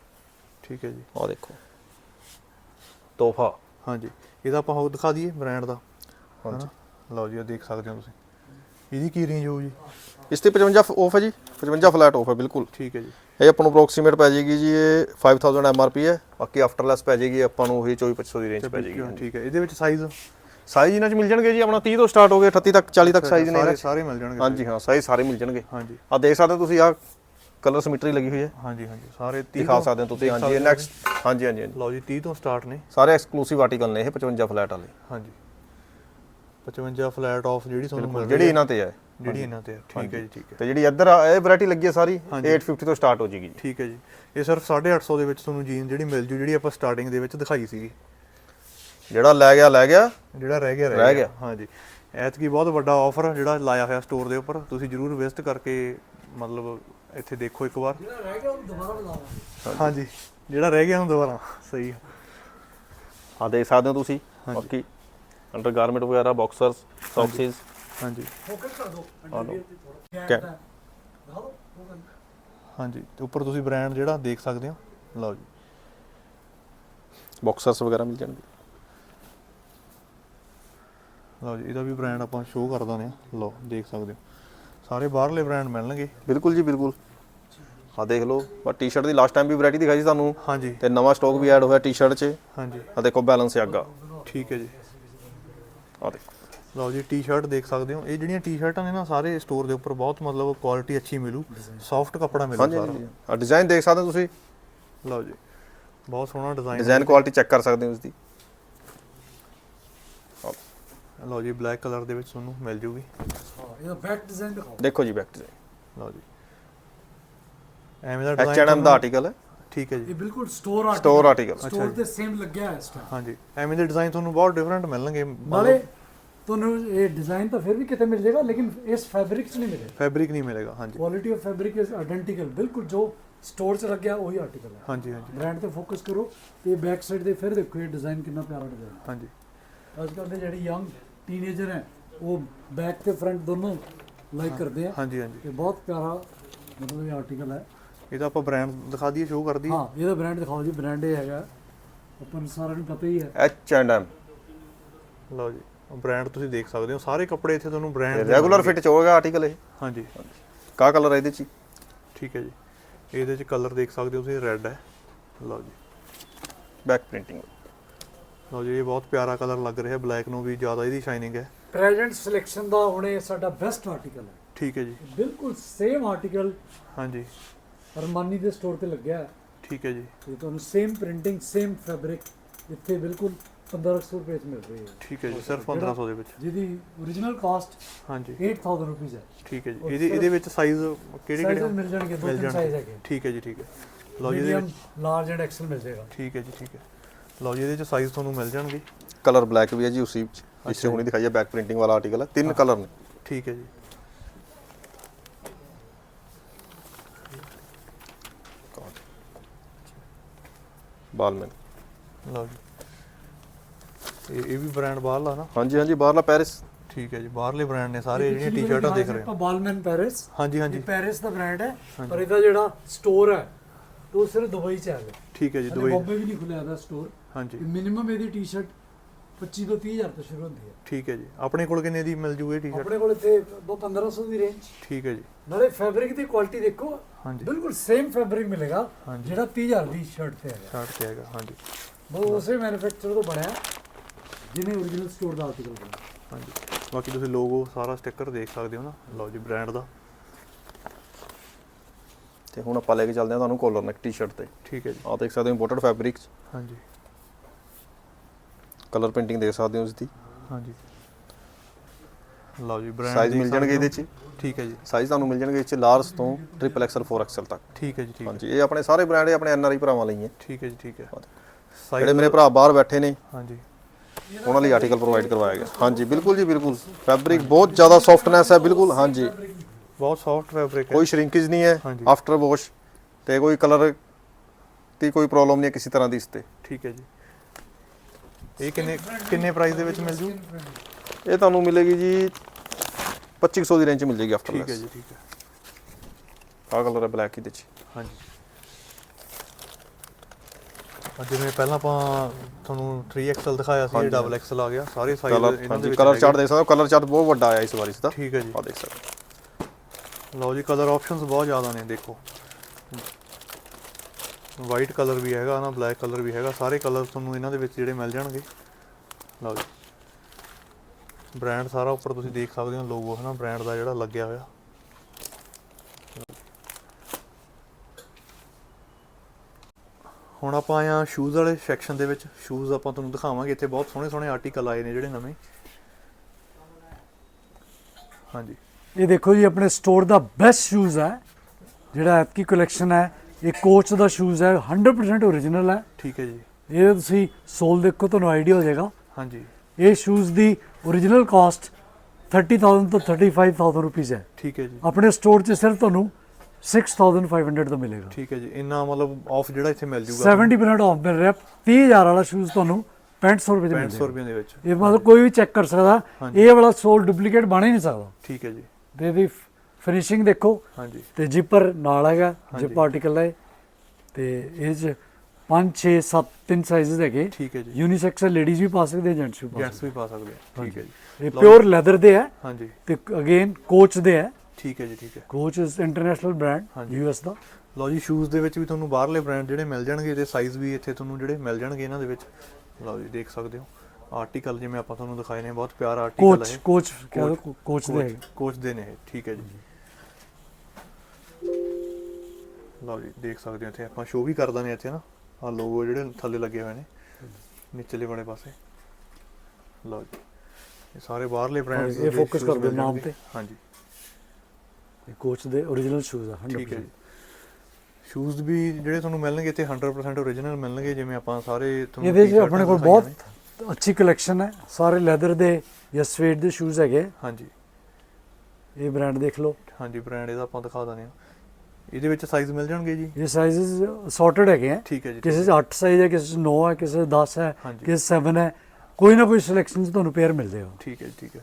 ਠੀਕ ਹੈ ਜੀ। ਆਹ ਦੇਖੋ। ਤੋਹਫਾ। ਹਾਂਜੀ ਇਹਦਾ ਆਪਾਂ ਹੋਰ ਦਿਖਾ ਦਈਏ ਬ੍ਰਾਂਡ ਦਾ। ਹਾਂਜੀ? ਲਓ ਜੀ ਇਹ ਦੇਖ ਸਕਦੇ ਹੋ ਤੁਸੀਂ। ਇਹਦੀ ਕੀ ਰੇਂਜ ਹੋਊ ਜੀ? ਇਸ ਤੇ 55 ਆਫ ਹੈ ਜੀ। 55 ਫਲੈਟ ਆਫ ਹੈ ਬਿਲਕੁਲ। ਠੀਕ ਹੈ ਜੀ। ਇਹ ਆਪਾਂ ਨੂੰ ਅਪਰੋਕਸੀਮੇਟ ਪੈ ਜਾਏਗੀ ਜੀ ਇਹ 5000 ਐਮਆਰਪੀ ਹੈ। ਬਾਕੀ ਆਫਟਰ ਲੈਸ ਪੈ ਜਾਏਗੀ ਆਪਾਂ ਨੂੰ ਉਹੀ 2400 ਦੀ ਰੇਂਜ ਪੈ ਜਾਏਗੀ। ਠੀਕ ਹੈ। ਇਹਦੇ ਵਿੱਚ ਸਾਈਜ਼ ਸਾਈਜ਼ ਇਹਨਾਂ ਚ ਮਿਲ ਜਾਣਗੇ ਜੀ ਆਪਣਾ 30 ਤੋਂ ਸਟਾਰਟ ਹੋ ਗਏ 38 ਤੱਕ 40 ਤੱਕ ਸਾਈਜ਼ ਨੇ ਸਾਰੇ। ਸਾਰੇ ਮਿਲ ਜਾਣਗੇ ਹਾਂਜੀ ਹਾਂ ਸਾਈਜ਼ ਸਾਰੇ ਮਿਲ ਜਾਣਗੇ। ਹਾਂਜੀ। ਆ ਦੇਖ ਸਕਦੇ ਹੋ ਤੁਸੀਂ ਆ ਕਲਰ ਸਿਮਟਰੀ ਲੱਗੀ ਹੋਈ ਹੈ। ਹਾਂਜੀ ਹਾਂਜੀ ਸਾਰੇ 30 ਦਿਖਾ ਸਕਦੇ ਹੋ ਤੁਸੀਂ ਹਾਂਜੀ ਨੈਕਸਟ ਹਾਂਜੀ ਹਾਂਜੀ ਲਓ ਜੀ 30 ਤੋਂ ਸਟਾਰਟ ਨੇ। ਸਾਰੇ ਐਕਸਕਲੂਸਿਵ ਆਰਟੀਕਲ ਨੇ ਇਹ 55 ਫਲੈਟ ਵਾਲੇ। ਹਾਂਜੀ। 55 ਫਲੈਟ ਆਫ ਜਿਹੜੀ ਤੁਹਾਨੂੰ ਮਿਲ ਜਿਹੜੀ ਇਹਨਾਂ ਤੇ ਹੈ। ਜਿਹੜੀ ਇਹਨਾਂ ਤੇ ਠੀਕ ਹੈ ਜੀ ਠੀਕ ਹੈ। ਤੇ ਜਿਹੜੀ ਇੱਧਰ ਆ- ਇਹ ਵੈਰਾਈਟੀ ਲੱਗੀ ਹੈ ਸਾਰੀ ਹਾਂਜੀ। 850 ਤੋਂ ਸਟਾਰਟ ਹੋ ਜਾਏਗੀ ਜੀ। ਠੀਕ ਹੈ ਜੀ। ਇਹ ਸਿਰਫ 850 ਦੇ ਵਿੱਚ ਤੁਹਾਨੂੰ ਜੀਨ ਜਿਹੜੀ ਮਿਲ ਜੂ ਜਿਹੜੀ ਆਪਾਂ ਸਟਾਰਟਿੰਗ ਦੇ ਵਿੱਚ ਦਿਖਾਈ ਸੀਗੀ। ਜਿਹੜਾ ਲੈ ਗਿਆ ਲੈ ਗਿਆ। ਜਿਹੜਾ ਰਹਿ ਗਿਆ ਰਹਿ ਗਿਆ। ਹਾਂਜੀ। ਐਤਕੀ ਬਹੁਤ ਵੱਡਾ ਆਫਰ ਜਿਹੜਾ ਲਾਇਆ ਹੋਇਆ ਸਟੋਰ ਦੇ ਉੱਪਰ। ਤੁਸੀਂ ਜਰੂਰ ਵਿਜ਼ਿਟ ਕਰਕੇ ਮਤਲਬ ਇੱਥੇ ਦੇਖੋ ਇੱਕ ਵਾਰ। ਜਿਹੜਾ ਰਹਿ ਗਿਆ ਉਹ ਦੁਬਾਰਾ ਹਾਂਜੀ। ਜਿਹੜਾ ਰਹਿ ਗਿਆ ਹੁਣ ਦੁਬਾਰਾ। ਸਹੀ ਹੈ ਆ ਦੇਖ ਸਕਦੇ ਹੋ ਤੁਸੀਂ। ਬਾਕੀ ਅੰਡਰ ਗਾਰਮੈਂਟ ਵਗੈਰਾ ਬਾਕਸਰਸ ਸੌਕਸਿਸ ਹਾਂਜੀ। ਫੋਕਸ ਕਰ। ਹਾਂਜੀ। ਤੇ ਉੱਪਰ ਤੁਸੀਂ ਬ੍ਰਾਂਡ ਜਿਹੜਾ ਦੇਖ ਸਕਦੇ ਹੋ। ਲਓ ਜੀ। ਬਾਕਸਰਸ ਵਗੈਰਾ ਮਿਲ ਜਾਣਗੇ। ਲਓ ਜੀ ਇਹਦਾ ਵੀ ਬ੍ਰਾਂਡ ਆਪਾਂ ਸ਼ੋਅ ਕਰ ਦਿੰਦੇ ਹਾਂ। ਲਓ ਦੇਖ ਸਕਦੇ ਹੋ। ਸਾਰੇ ਬਾਹਰਲੇ ਬ੍ਰਾਂਡ ਮਿਲਣਗੇ। ਬਿਲਕੁਲ ਜੀ ਬਿਲਕੁਲ। ਆ ਦੇਖ ਲਓ ਬਟ ਟੀ-ਸ਼ਰਟ ਦੀ ਲਾਸਟ ਟਾਈਮ ਵੀ ਵੈਰਾਈਟੀ ਦਿਖਾਈ ਸੀ ਤੁਹਾਨੂੰ? ਹਾਂਜੀ। ਤੇ ਨਵਾਂ ਸਟਾਕ ਵੀ ਐਡ ਹੋਇਆ ਟੀ-ਸ਼ਰਟ 'ਚ। ਹਾਂਜੀ। ਆ ਦੇਖੋ ਬੈਲੈਂਸ ਅੱਗਾ। ਠੀਕ ਹੈ ਜੀ। ਆ ਦੇਖੋ। ਲਓ ਜੀ ਟੀ-ਸ਼ਰਟ ਦੇਖ ਸਕਦੇ ਹੋ। ਇਹ ਜਿਹੜੀਆਂ ਟੀ-ਸ਼ਰਟਾਂ ਨੇ ਨਾ ਸਾਰੇ ਸਟੋਰ ਦੇ ਉੱਪਰ ਬਹੁਤ ਮਤਲਬ ਕੁਆਲਿਟੀ ਅੱਛੀ ਮਿਲੂ। ਸੌਫਟ ਕੱਪੜਾ ਮਿਲੂ ਸਾਰਾ। ਹਾਂਜੀ। ਆ ਡਿਜ਼ਾਈਨ ਦੇਖ ਸਕਦੇ ਹੋ ਤੁਸੀਂ? ਲਓ ਜੀ ਬਹੁਤ ਸੋਹਣਾ ਡਿਜ਼ਾਈਨ ਡਿਜ਼ਾਈਨ ਕੁਆਲਿਟੀ ਚੈੱਕ ਕਰ ਸਕਦੇ ਹੋ ਇਸ ਦੀ। ਲਓ ਜੀ ਬਲੈਕ ਕਲਰ ਦੇ ਵਿੱਚ ਤੁਹਾਨੂੰ ਮਿਲ ਜੂਗੀ। ਹਾਂ ਇਹਦਾ ਬੈਕ ਡਿਜ਼ਾਈਨ ਦਿਖਾਓ। ਦੇਖੋ ਜੀ ਬੈਕ ਡਿਜ਼ਾਈਨ ਲਓ ਜੀ। ਐਵੇਂ ਦਾ design H&M ਦਾ ਆਰਟੀਕਲ ਹੈ। ਠੀਕ ਹੈ ਜੀ। ਇਹ ਬਿਲਕੁਲ store article store article store ਤੇ ਸੇਮ ਲੱਗਿਆ ਹੈ ਇਸ ਟਾਈਮ ਹਾਂਜੀ ਐਵੇਂ ਦੇ ਡਿਜ਼ਾਈਨ ਤੁਹਾਨੂੰ ਬਹੁਤ ਡਿਫਰੈਂਟ ਮਿਲਣਗੇ। ਨਾਲੇ ਤੁਹਾਨੂੰ ਇਹ ਡਿਜ਼ਾਈਨ ਤਾਂ ਫਿਰ ਵੀ ਕਿਤੇ ਮਿਲ ਜਾਏਗਾ ਲੇਕਿਨ ਇਸ ਫੈਬਰਿਕ 'ਚ ਨਹੀਂ ਮਿਲੇਗਾ। ਫੈਬਰਿਕ ਨਹੀਂ ਮਿਲੇਗਾ ਹਾਂਜੀ। Quality of fabric is identical ਬਿਲਕੁਲ ਜੋ ਸਟੋਰ 'ਚ ਲੱਗਿਆ ਉਹੀ ਆਰਟੀਕਲ ਹੈ। ਹਾਂਜੀ ਹਾਂਜੀ। ਬ੍ਰਾਂਡ ਤੇ ਫੋਕਸ ਕਰੋ ਤੇ ਬੈਕ ਸਾਈਡ ਦੇ ਫਿਰ ਦੇਖੋ ਇਹ ਡਿਜ਼ਾਈਨ ਕਿੰਨਾ ਪਿਆਰਾ ਡਿਜ਼ਾਈਨ ਹਾਂਜੀ। ਅੱਜ ਕੱਲ੍ਹ ਦੇ ਜਿਹੜੇ ਯੰਗ ਟੀਨੇਜਰ ਹੈ ਉਹ ਬੈਕ ਤੇ ਫਰੰਟ ਦੋਨੋਂ ਲਾਈਕ ਕਰਦੇ ਆ। ਹਾਂਜੀ ਹਾਂਜੀ। ਤੇ ਬਹੁਤ ਪਿਆਰਾ ਮਤਲਬ ਇਹ ਆਰਟੀਕਲ ਹੈ। ਇਹਦਾ ਆਪਾਂ ਬ੍ਰਾਂਡ ਦਿਖਾ ਦਈਏ ਸ਼ੋਅ ਕਰ ਦਈਏ। ਹਾਂ ਇਹਦਾ ਬ੍ਰਾਂਡ ਦਿਖਾਓ ਜੀ ਬ੍ਰਾਂਡ ਇਹ ਹੈਗਾ। ਆਪਾਂ ਨੂੰ ਸਾਰਿਆਂ ਨੂੰ ਪਤਾ ਹੀ ਹੈ। H&M ਲਓ ਜੀ ਬ੍ਰਾਂਡ ਤੁਸੀਂ ਦੇਖ ਸਕਦੇ ਹੋ। ਸਾਰੇ ਕੱਪੜੇ ਇੱਥੇ ਤੁਹਾਨੂੰ ਬ੍ਰਾਂਡ ਰੈਗੂਲਰ ਫਿਟ ਚ ਹੋਏਗਾ ਆਰਟੀਕਲ ਇਹ। ਹਾਂਜੀ। ਕਾ ਕਲਰ ਹੈ ਇਹਦੇ ਚ? ਠੀਕ ਹੈ ਜੀ। ਇਹਦੇ ਚ ਕਲਰ ਦੇਖ ਸਕਦੇ ਹੋ ਤੁਸੀਂ ਰੈੱਡ ਹੈ। ਲਓ ਜੀ। ਬੈਕ ਪ੍ਰਿੰਟਿੰਗ ਲਓ ਜੀ ਇਹ ਬਹੁਤ ਪਿਆਰਾ ਕਲਰ ਲੱਗ ਰਿਹਾ ਬਲੈਕ ਨੂੰ ਵੀ ਜ਼ਿਆਦਾ ਇਹਦੀ ਸ਼ਾਈਨਿੰਗ ਹੈ। ਪ੍ਰੈਜ਼ੈਂਟ ਸਿਲੈਕਸ਼ਨ ਦਾ ਹੁਣ ਇਹ ਸਾਡਾ ਬੈਸਟ ਆਰਟੀਕਲ ਹੈ। ਠੀਕ ਹੈ ਜੀ। ਬਿਲਕੁਲ ਸੇਮ ਆਰਟੀਕਲ ਹਾਂਜੀ। ਅਰਮਾਨੀ ਦੇ ਸਟੋਰ ਤੇ ਲੱਗਿਆ ਹੈ। ਠੀਕ ਹੈ ਜੀ। ਤੇ ਤੁਹਾਨੂੰ ਸੇਮ ਪ੍ਰਿੰਟਿੰਗ ਸੇਮ ਫੈਬਰਿਕ ਇੱਥੇ ਬਿਲਕੁਲ 1500 ਰੁਪਏ ਚ ਮਿਲ ਰਹੀ ਹੈ। ਠੀਕ ਹੈ ਜੀ ਸਿਰਫ 1500 ਦੇ ਵਿੱਚ। ਜਿਹਦੀ origignal ਕਾਸਟ ਹਾਂਜੀ। 8000 ਰੁਪਏ ਹੈ। ਠੀਕ ਹੈ ਜੀ। ਇਹਦੇ ਇਹਦੇ ਵਿੱਚ ਸਾਈਜ਼ ਕਿਹੜੇ ਸਾਈਜ਼ ਕਿਹੜੇ ਮਿਲ ਜਾਣਗੇ ਦੋ ਤਿੰਨ। ਸਾਈਜ਼ ਹੈਗੇ। ਠੀਕ ਹੈ ਜੀ ਠੀਕ ਹੈ। ਲਓ ਜੀ ਇਹਦੇ ਵਿੱਚ ਲਾਰਜ ਐਂਡ ਐਕਸਲ ਮਿਲ ਜਾਏਗਾ। ਠੀਕ ਹੈ ਜੀ ਠੀਕ ਹੈ। ਲਓ ਜੀ ਇਹਦੇ ਵਿੱਚ ਸਾਈਜ਼ ਤੁਹਾਨੂੰ ਮਿਲ ਜਾਣਗੇ। ਕਲਰ ਬਲੈਕ ਵੀ ਹੈ ਜੀ ਉਸੇ ਵਿੱਚ। ਜੀ। ਹੁਣੀ ਦਿਖਾਈ ਹੈ ਬੈਕ ਪ੍ਰਿੰਟਿੰਗ ਵਾਲਾ ਆਰਟੀਕਲ ਹੈ। ਤਿੰਨ ਕਲਰ ਨੇ। ਠੀਕ ਹੈ ਜੀ। ਬਾਲਮੈਨ ਲਓ ਜੀ। ਇਹ ਇਹ ਵੀ ਬ੍ਰਾਂਡ ਬਾਹਰਲਾ ਨਾ? ਹਾਂਜੀ ਹਾਂਜੀ ਬਾਹਰਲਾ ਪੈਰਿਸ ਠੀਕ ਹੈ ਜੀ ਬਾਹਰਲੇ ਬ੍ਰਾਂਡ ਨੇ ਸਾਰੇ ਜਿਹੜੀਆਂ ਟੀ-ਸ਼ਰਟਾਂ ਦੇਖ ਰਹੇ ਆਪਾਂ ਹੋ ਬਾਲਮੈਨ ਪੈਰਿਸ ਹਾਂਜੀ। ਇਹ ਹਾਂਜੀ ਪੈਰਿਸ ਦਾ ਬ੍ਰਾਂਡ ਹੈ। ਪਰ ਇਹਦਾ ਜਿਹੜਾ ਸਟੋਰ ਹੈ ਉਹ ਸਿਰਫ ਦੁਬਈ ਚ ਹੈ ਠੀਕ ਹੈ ਜੀ ਦੁਬਈ। ਬੰਬੇ ਵੀ ਨਹੀਂ ਖੁੱਲਿਆ ਦਾ ਸਟੋਰ ਹਾਂਜੀ। ਮਿਨੀਮਮ ਇਹਦੀ ਟੀ-ਸ਼ਰਟ 25 ਤੋਂ 30000 ਤੋਂ ਸ਼ੁਰੂ ਹੁੰਦੀ ਹੈ। ਠੀਕ ਹੈ ਜੀ। ਆਪਣੇ ਕੋਲ ਕਿੰਨੇ ਦੀ ਮਿਲ ਜੂ ਇਹ ਟੀ-ਸ਼ਰਟ ਆਪਣੇ ਕੋਲ ਇੱਥੇ ਦੋ 1500 ਦੀ ਰੇਂਜ ਠੀਕ ਹੈ ਜੀ। ਨਾਲੇ ਫੈਬਰਿਕ ਦੀ ਕੁਆਲਿਟੀ ਦੇਖੋ ਹਾਂਜੀ। ਬਿਲਕੁਲ ਸੇਮ ਫੈਬਰਿਕ ਮਿਲੇਗਾ। ਜਿਹੜਾ 30000 ਦੀ ਸ਼ਰਟ ਤੇ ਹੈਗਾ। ਸ਼ਰਟ ਤੇ ਹੈਗਾ ਹਾਂਜੀ। ਬਹੁਤ ਉਸੇ ਮੈਨੂਫੈਕਚਰ ਤੋਂ ਬਣਿਆ ਜਿਹਨੇ origignal ਸਟੋਰ ਦਾ ਆਰਟੀਕਲ ਬਣਾਇਆ ਹਾਂਜੀ। ਬਾਕੀ ਤੁਸੀਂ ਲੋਗੋ ਸਾਰਾ ਸਟicker ਦੇਖ ਸਕਦੇ ਹੋ ਨਾ। ਲਓ ਜੀ ਬ੍ਰਾਂਡ ਦਾ। ਤੇ ਹੁਣ ਆਪਾਂ ਲੈ ਕੇ ਚੱਲਦੇ ਹਾਂ ਤੁਹਾਨੂੰ ਕੋਲਰ ਨੈਕ ਟੀ-ਸ਼ਰਟ ਤੇ। ਠੀਕ ਹੈ ਜੀ। ਆਹ ਦੇਖ ਸਕਦੇ ਹੋ ਇੰਪੋਰਟਡ ਫੈਬਰਿਕਸ ਹਾਂਜੀ। ਕਲਰ ਪ੍ਰਿੰਟਿੰਗ ਦੇਖ ਸਕਦੇ ਹੋ ਇਸ ਦੀ ਹਾਂਜੀ। ਲਓ ਜੀ ਬ੍ਰਾਂਡ ਸਾਈਜ਼ ਮਿਲ ਜਾਣਗੇ ਇਹਦੇ ਚ? ਠੀਕ ਹੈ ਜੀ। ਸਾਈਜ਼ ਤੁਹਾਨੂੰ ਮਿਲ ਜਾਣਗੇ ਇਹ ਚ ਲਾਰਜ ਤੋਂ ਟ੍ਰਿਪਲ ਐਕਸਲ 4 ਐਕਸਲ ਤੱਕ। ਠੀਕ ਹੈ ਜੀ ਠੀਕ ਹਾਂਜੀ ਇਹ ਆਪਣੇ ਸਾਰੇ ਬ੍ਰਾਂਡ ਆਪਣੇ ਐਨਆਰਆਈ ਭਰਾਵਾਂ ਲਈ ਹੈ। ਠੀਕ ਹੈ ਜੀ ਠੀਕ ਹੈ। ਜਿਹੜੇ ਮੇਰੇ ਭਰਾ ਬਾਹਰ ਬੈਠੇ ਨੇ ਹਾਂਜੀ। ਉਹਨਾਂ ਲਈ ਆਰਟੀਕਲ ਪ੍ਰੋਵਾਈਡ ਕਰਵਾਇਆ ਗਿਆ। ਹਾਂਜੀ ਬਿਲਕੁਲ ਜੀ ਬਿਲਕੁਲ। ਫੈਬਰਿਕ ਬਹੁਤ ਜ਼ਿਆਦਾ ਸੌਫਟਨੈਸ ਹੈ ਬਿਲਕੁਲ। ਹਾਂਜੀ। ਬਹੁਤ ਸੌਫਟ ਫੈਬਰਿਕ ਹੈ। ਕੋਈ ਸ਼ਰਿੰਕੇਜ ਨਹੀਂ ਹੈ। ਆਫਟਰ ਵਾਸ਼ ਤੇ ਕੋਈ ਕਲਰ ਦੀ ਕੋਈ ਪ੍ਰੋਬਲਮ ਨਹੀਂ ਹੈ ਕਿਸੇ ਤਰ੍ਹਾਂ ਦੀ ਇਸ ਤੇ। ਠੀਕ ਹੈ ਜੀ। ਇਹ ਕਿੰਨੇ ਕਿੰਨੇ ਪ੍ਰਾਈਸ ਦੇ ਵਿੱਚ ਮਿਲ ਜੂ? ਇਹ ਤੁਹਾਨੂੰ ਮਿਲੇਗੀ ਜੀ 2500 ਦੀ ਰੇਂਜ ਚ ਮਿਲ ਜਾਏਗੀ ਆਫਟਰ ਠੀਕ ਹੈ ਜੀ ਠੀਕ ਹੈ। ਆਹ ਕਲਰ ਹੈ ਬਲੈਕ ਇਹਦੇ ਚ ਹਾਂਜੀ। ਅੱਜ ਜਿਵੇਂ ਪਹਿਲਾਂ ਆਪਾਂ ਤੁਹਾਨੂੰ 3XL ਦਿਖਾਇਆ ਸੀ ਇਹ। ਡਬਲ XL ਆ ਗਿਆ ਸਾਰੇ ਸਾਈਜ਼ ਇਹਨਾਂ ਦੇ ਵਿੱਚ ਕਲਰ। ਚਾਰਟ ਦੇਖ ਸਕਦੇ ਹੋ ਕਲਰ ਚਾਰਟ ਬਹੁਤ ਵੱਡਾ ਆਇਆ ਇਸ ਵਾਰ ਇਸ ਦਾ ਠੀਕ ਹੈ ਜੀ। ਆਹ ਦੇਖ ਸਕਦੇ। ਲਓ ਜੀ ਕਲਰ ਆਪਸ਼ਨਸ ਬਹੁਤ ਜ਼ਿਆਦਾ ਨੇ ਦੇਖੋ। ਵਾਈਟ ਕਲਰ ਵੀ ਹੈਗਾ, ਨਾ ਬਲੈਕ ਕਲਰ ਵੀ ਹੈਗਾ। ਸਾਰੇ ਕਲਰ ਤੁਹਾਨੂੰ ਇਹਨਾਂ ਦੇ ਵਿੱਚ ਜਿਹੜੇ ਮਿਲ ਜਾਣਗੇ। ਲਓ ਜੀ। ਬ੍ਰਾਂਡ ਸਾਰਾ ਉੱਪਰ ਤੁਸੀਂ ਦੇਖ ਸਕਦੇ ਹੋ, ਲੋਗੋ ਹੈ ਨਾ ਬ੍ਰਾਂਡ ਦਾ ਜਿਹੜਾ ਲੱਗਿਆ ਹੋਇਆ। ਹੁਣ ਆਪਾਂ ਆਏ ਆ ਸ਼ੂਜ਼ ਵਾਲੇ ਸੈਕਸ਼ਨ ਦੇ ਵਿੱਚ। ਸ਼ੂਜ਼ ਆਪਾਂ ਤੁਹਾਨੂੰ ਦਿਖਾਵਾਂਗੇ। ਇੱਥੇ ਬਹੁਤ ਸੋਹਣੇ ਸੋਹਣੇ ਆਰਟੀਕਲ ਆਏ ਨੇ ਜਿਹੜੇ ਨਵੇਂ। ਹਾਂਜੀ। ਇਹ ਦੇਖੋ ਜੀ, ਆਪਣੇ ਸਟੋਰ ਦਾ ਬੈਸਟ ਸ਼ੂਜ਼ ਹੈ। ਜਿਹੜਾ ਐਤਕੀ ਕਲੈਕਸ਼ਨ ਹੈ। ਇਹ ਕੋਚ ਦਾ ਸ਼ੂਜ਼ ਹੈ 100% origignal ਹੈ। ਠੀਕ ਹੈ ਜੀ। ਇਹ ਤੁਸੀਂ ਸੋਲ ਦੇਖੋ ਤੁਹਾਨੂੰ ਆਈਡੀਆ ਹੋ ਜਾਏਗਾ। ਹਾਂਜੀ। ਇਹ ਸ਼ੂਜ਼ ਦੀ origignal ਕਾਸਟ 30000 ਤੋਂ 35000 ਰੁਪਏ ਹੈ। ਠੀਕ ਹੈ ਜੀ। ਆਪਣੇ ਸਟੋਰ 'ਚ ਸਿਰਫ ਤੁਹਾਨੂੰ 6500 ਦਾ ਮਿਲੇਗਾ। ਠੀਕ ਹੈ ਜੀ। ਇੰਨਾ ਮਤਲਬ ਆਫ ਜਿਹੜਾ ਇੱਥੇ ਮਿਲ ਜੂਗਾ 70% ਆਫ ਮਿਲ ਰਿਹਾ। 30000 ਵਾਲਾ ਸ਼ੂਜ਼ ਤੁਹਾਨੂੰ 6500 ਰੁਪਏ ਚ ਮਿਲ 6500 ਜਾਏਗਾ ਰੁਪਏ ਦੇ ਵਿੱਚ। ਇਹ ਮਤਲਬ ਕੋਈ ਵੀ ਚੈੱਕ ਕਰ ਸਕਦਾ। ਇਹ ਵਾਲਾ ਸੋਲ ਡੁਪਲੀਕੇਟ ਬਣ ਹੀ ਨਹੀਂ ਸਕਦਾ। ਠੀਕ ਹੈ ਜੀ। ਤੇ ਇਹਦੀ ਫਿਨਿਸ਼ਿੰਗ ਦੇਖੋ। ਹਾਂਜੀ। ਤੇ ਜਿਪਰ ਨਾਲ ਹੈਗਾ। ਜਿਪ ਆਰਟੀਕਲ ਹੈ। ਤੇ ਇਹ ਚ 5 6 7 ਤਿੰਨ ਸਾਈਜ਼ਸ ਹੈਗੇ। ਠੀਕ ਹੈ ਜੀ। ਯੂਨੀਸੈਕਸ ਲੇਡੀਜ਼ ਵੀ ਪਾ ਸਕਦੇ ਜੈਂਟਸ ਵੀ ਪਾ ਜੈਂਟਸ ਵੀ ਪਾ ਸਕਦੇ ਆ। ਠੀਕ ਹੈ ਜੀ। ਇਹ ਪਿਓਰ ਲੈਦਰ ਦੇ ਹੈ ਹਾਂਜੀ। ਤੇ ਅਗੇਨ ਕੋਚ ਦੇ ਹੈ ਠੀਕ ਹੈ ਜੀ ਠੀਕ ਹੈ। ਕੋਚ ਇਸ ਇੰਟਰਨੈਸ਼ਨਲ ਬ੍ਰਾਂਡ ਹਾਂਜੀ। ਯੂਐਸ ਦਾ। ਲਓ ਜੀ ਸ਼ੂਜ਼ ਦੇ ਵਿੱਚ ਵੀ ਤੁਹਾਨੂੰ ਬਾਹਰਲੇ ਬ੍ਰਾਂਡ ਜਿਹੜੇ ਮਿਲ ਜਾਣਗੇ ਤੇ ਸਾਈਜ਼ ਵੀ ਇੱਥੇ ਤੁਹਾਨੂੰ ਜਿਹੜੇ ਮਿਲ ਜਾਣਗੇ ਇਹਨਾਂ ਦੇ ਵਿੱਚ। ਲਓ ਜੀ ਦੇਖ ਸਕਦੇ ਹੋ। ਆਰਟੀਕਲ ਜਿਵੇਂ ਆਪਾਂ ਤੁਹਾਨੂੰ ਦਿਖਾਏ ਨੇ ਬਹੁਤ ਪਿਆਰਾ ਆਰਟੀਕਲ ਕੋਚ ਹੈ ਕੋਚ ਕਹਿੰਦੇ ਕੋਚ ਦੇ ਕੋਚ ਦੇ ਨੇ ਠੀਕ ਹੈ ਜੀ। ਲਓ ਜੀ ਦੇਖ ਸਕਦੇ ਹੋ ਇੱਥੇ ਆਪਾਂ ਸ਼ੋਅ ਵੀ ਕਰ ਦਾਂਗੇ ਇੱਥੇ ਨਾ। ਆ ਲੋਗੋ ਜਿਹੜੇ ਥੱਲੇ ਲੱਗੇ ਹੋਏ ਨੇ ਨਿਚਲੇ ਵਾਲੇ ਪਾਸੇ। ਲਓ ਜੀ ਇਹ ਸਾਰੇ ਬਾਹਰਲੇ ਬ੍ਰਾਂਡਸ ਇਹ focus ਕਰ ਦਿਓ ਨਾਮ ਤੇ। ਹਾਂਜੀ। ਕੋਚ ਦੇ origignal ਸ਼ੂਜ਼ ਆ 100% ਠੀਕ ਹੈ ਜੀ। ਸ਼ੂਜ਼ ਵੀ ਜਿਹੜੇ ਤੁਹਾਨੂੰ ਮਿਲਣਗੇ ਇੱਥੇ 100% ਓਰੀਜਨਲ ਮਿਲਣਗੇ ਜਿਵੇਂ ਆਪਾਂ ਸਾਰੇ ਤੁਹਾਨੂੰ ਇਹਦੇ 'ਚ t-shirts ਆਪਣੇ ਕੋਲ। ਬਹੁਤ ਅੱਛੀ ਕਲੈਕਸ਼ਨ ਹੈ। ਸਾਰੇ ਲੈਦਰ ਦੇ ਜਾਂ ਸਵੇਟ ਦੇ ਸ਼ੂਜ਼ ਹੈਗੇ। ਹਾਂਜੀ। ਇਹ ਬ੍ਰਾਂਡ ਦੇਖ ਲਓ। ਹਾਂਜੀ ਬ੍ਰਾਂਡ ਇਹਦਾ ਆਪਾਂ ਦਿਖਾ ਦਿੰਦੇ ਆ ਇਹਦੇ ਵਿੱਚ ਸਾਈਜ਼ ਮਿਲ ਜਾਣਗੇ ਜੀ? ਇਹ ਸਾਈਜ਼ਸ ਅਸੋਰਟਡ ਹੈਗੇ ਆ। ਠੀਕ ਹੈ ਜੀ ਕਿਸੇ 'ਚ 8 ਸਾਈਜ਼ ਹੈ ਕਿਸੇ 'ਚ 9 ਹੈ ਕਿਸੇ 'ਚ 10 ਹੈ। ਕਿਸੇ 'ਚ 7 ਹੈ। ਕੋਈ ਨਾ ਕੋਈ ਸਿਲੈਕਸ਼ਨ 'ਚ ਤੁਹਾਨੂੰ ਪੇਅਰ ਮਿਲ ਜਾਏਗਾ ਠੀਕ ਹੈ ਜੀ ਠੀਕ ਹੈ।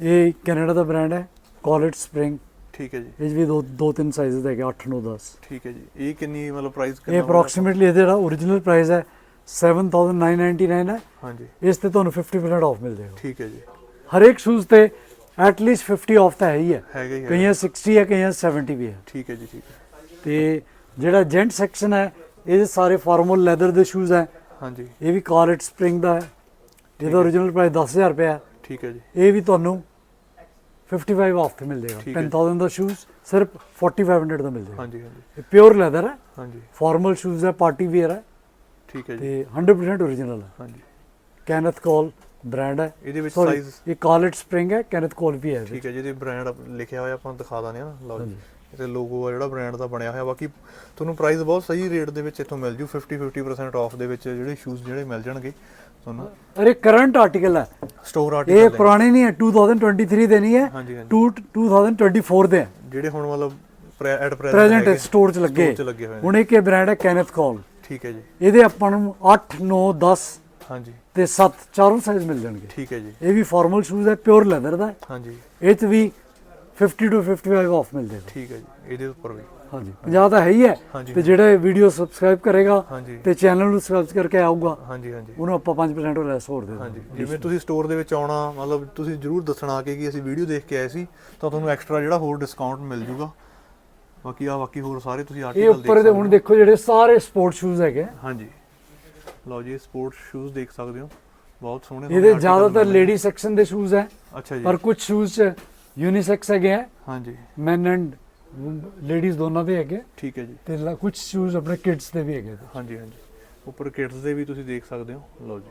ਇਹ ਕੈਨੇਡਾ ਦਾ ਬ੍ਰਾਂਡ ਹੈ ਕਾਲਟ ਸਪ੍ਰਿੰਗ ਠੀਕ ਹੈ ਜੀ। ਇਹ ਵੀ ਦੋ ਦੋ ਤਿੰਨ ਸਾਈਜ਼ਸ ਹੈਗੇ 8 9 10 ਠੀਕ ਹੈ ਜੀ। ਇਹ ਕਿੰਨੀ ਮਤਲਬ ਪ੍ਰਾਈਸ ਇਹ ਅਪਰੋਕਸੀਮੇਟਲੀ ਇਹਦਾ ਜਿਹੜਾ origignal ਪ੍ਰਾਈਸ ਹੈ 7999 ਹੈ। ਹਾਂਜੀ। ਇਸ ਤੇ ਤੁਹਾਨੂੰ 50% ਆਫ ਮਿਲ ਜਾਏਗਾ ਠੀਕ ਹੈ ਜੀ। ਹਰੇਕ ਸ਼ੂਜ਼ ਤੇ ਐਟ ਲੀਸਟ 50 ਆਫ ਤਾਂ ਹੈ ਹੀ ਹੈ। ਹੈਗਾ ਹੀ ਹੈ ਕਈਆਂ 60 ਹੈ ਕਈਆਂ 70 ਵੀ ਹੈ। ਠੀਕ ਹੈ ਜੀ ਠੀਕ ਹੈ। ਤੇ ਜਿਹੜਾ ਜੈਂਟ ਸੈਕਸ਼ਨ ਹੈ ਇਹਦੇ ਸਾਰੇ ਫਾਰਮਲ ਲੈਦਰ ਦੇ ਸ਼ੂਜ਼ ਹੈ। ਹਾਂਜੀ। ਇਹ ਵੀ ਕਾਲਟ ਸਪ੍ਰਿੰਗ ਦਾ ਹੈ। ਜਿਹਦਾ origignal ਪ੍ਰਾਈਸ 10000 ਰੁਪਏ ਹੈ। ਠੀਕ ਹੈ ਜੀ। ਇਹ ਵੀ ਤੁਹਾਨੂੰ 55 ਆਫ ਤੇ ਮਿਲ ਜਾਏਗਾ। ਹੈ। 10000 ਦਾ ਸ਼ੂਜ਼ ਸਿਰਫ 4500 ਦਾ ਮਿਲ ਜਾਏਗਾ। ਹਾਂਜੀ ਹਾਂਜੀ। ਇਹ ਪਿਓਰ ਲੈਦਰ ਹੈ। ਹਾਂਜੀ। ਫਾਰਮਲ ਸ਼ੂਜ਼ ਹੈ ਪਾਰਟੀ ਵੇਅਰ ਹੈ। ਠੀਕ ਹੈ ਜੀ। ਤੇ 100% origignal ਹੈ। ਹਾਂਜੀ। ਕੈਨਥ ਕੋਲ ਬ੍ਰਾਂਡ ਹੈ। ਇਹਦੇ ਵਿੱਚ Sorry, ਸਾਈਜ਼ ਇਹ ਕਾਲਟ ਸਪ੍ਰਿੰਗ ਹੈ ਕੈਨਥ ਕੋਲ ਵੀ ਹੈ ਠੀਕ ਹੈ ਜਿਹਦੇ ਬ੍ਰਾਂਡ ਲਿਖਿਆ ਹੋਇਆ ਆਪਾਂ ਦਿਖਾ ਦਾਂਗੇ ਨਾ ਲਓ ਜੀ। ਤੇ ਲੋਗੋ ਆ ਜਿਹੜਾ ਬ੍ਰਾਂਡ ਦਾ ਬਣਿਆ ਹੋਇਆ। ਬਾਕੀ ਤੁਹਾਨੂੰ ਪ੍ਰਾਈਸ ਬਹੁਤ ਸਹੀ ਰੇਟ ਦੇ ਵਿੱਚ ਇੱਥੋਂ ਮਿਲ ਜੂ 50 50% ਆਫ ਦੇ ਵਿੱਚ ਜਿਹੜੇ ਸ਼ੂਜ਼ ਜਿਹੜੇ ਮਿਲ ਜਾਣਗੇ ਤੁਹਾਨੂੰ। ਅਰੇ ਕਰੰਟ ਆਰਟੀਕਲ ਹੈ। ਸਟੋਰ ਇਹ ਆਰਟੀਕਲ ਪੁਰਾਣੇ ਨਹੀਂ ਹੈ 2023 ਦੇ ਨਹੀਂ ਹੈ ਹਾਂਜੀ ਹਾਂਜੀ। ਟੂ 2024 ਦੇ ਹੈ। ਜਿਹੜੇ ਹੁਣ ਮਤਲਬ ਐਟ ਪ੍ਰੈਜ਼ੈਂਟ ਸਟੋਰ 'ਚ ਲੱਗੇ। ਹੁਣ ਇੱਕ ਇਹ ਬ੍ਰਾਂਡ ਹੈ ਕੈਨਥ ਕੋਲ ਠੀਕ ਹੈ ਜੀ। ਇਹਦੇ ਆਪਾਂ ਨੂੰ 8 9 10 ਹਾਂਜੀ। ਤੇ 7 ਚਾਰੋਂ ਸਾਈਜ਼ ਮਿਲ ਜਾਣਗੇ। ਠੀਕ ਹੈ ਜੀ। ਇਹ ਵੀ ਫਾਰਮਲ ਸ਼ੂਜ਼ ਹੈ ਪਿਓਰ ਲੈਦਰ ਦਾ। ਹਾਂਜੀ। ਇਹ 'ਚ ਵੀ 50 ਤੋਂ 55 ਆਫ ਮਿਲ ਜਾਏਗਾ। ਠੀਕ ਹੈ ਜੀ ਇਹਦੇ ਉੱਪਰ ਵੀ। ਹਾਂਜੀ 50 ਤਾਂ ਹੈ ਹੀ ਹੈ। ਤੇ ਜਿਹੜਾ ਵੀਡੀਓ ਸਬਸਕ੍ਰਾਈਬ ਕਰੇਗਾ ਤੇ ਚੈਨਲ ਨੂੰ ਸਬਸਕ੍ਰਾਈਬ ਕਰਕੇ ਆਊਗਾ ਹਾਂਜੀ ਹਾਂਜੀ। ਉਹਨੂੰ ਆਪਾਂ 5% ਲੈਸ ਹੋਰ ਦੇ ਹਾਂਜੀ ਜਿਵੇਂ ਤੁਸੀਂ ਸਟੋਰ ਦੇ ਵਿੱਚ ਆਉਣਾ ਮਤਲਬ ਤੁਸੀਂ ਜਰੂਰ ਦੱਸਣਾ ਕਿ ਅਸੀਂ ਵੀਡੀਓ ਦੇਖ ਕੇ ਆਏ ਸੀ ਤਾਂ ਤੁਹਾਨੂੰ ਐਕਸਟਰਾ ਜਿਹੜਾ ਹੋਰ ਡਿਸਕਾਊਂਟ ਮਿਲ ਜੂਗਾ। ਬਾਕੀ ਆ ਬਾਕੀ ਹੋਰ ਸਾਰੇ ਤੁਸੀਂ ਇਹ ਆਰਟੀਕਲ ਉੱਪਰ ਦੇ ਹੁਣ ਦੇਖੋ ਜਿਹੜੇ ਸਾਰੇ ਸਪੋਰਟ ਸ਼ੂਜ਼ ਹੈਗੇ। ਹਾਂਜੀ। ਲਓ ਜੀ ਸਪੋਰਟ ਸ਼ੂਜ਼ ਦੇਖ ਸਕਦੇ ਹੋ। ਬਹੁਤ ਸੋਹਣੇ ਇਹਦੇ ਜ਼ਿਆਦਾਤਰ। ਲੇਡੀ ਸੈਕਸ਼ਨ ਦੇ ਸ਼ੂਜ਼ ਹੈ ਅੱਛਾ ਜੀ। ਪਰ ਕੁਝ ਸ਼ੂਜ਼ ਚ ਯੂਨੀਸੈਕਸ ਹੈਗੇ ਆ ਹਾਂਜੀ। ਮੈਨ ਐਂਡ ਲੇਡੀਜ਼ ਦੋਨਾਂ ਦੇ ਹੈਗੇ। ਠੀਕ ਹੈ ਜੀ। ਤੇ ਕੁਝ ਸ਼ੂਜ਼ ਆਪਣੇ ਕਿਡਸ ਦੇ ਵੀ ਹੈਗੇ। ਹਾਂਜੀ ਹਾਂਜੀ। ਉੱਪਰ ਕਿਡਸ ਦੇ ਵੀ ਤੁਸੀਂ ਦੇਖ ਸਕਦੇ ਹੋ। ਲਓ ਜੀ।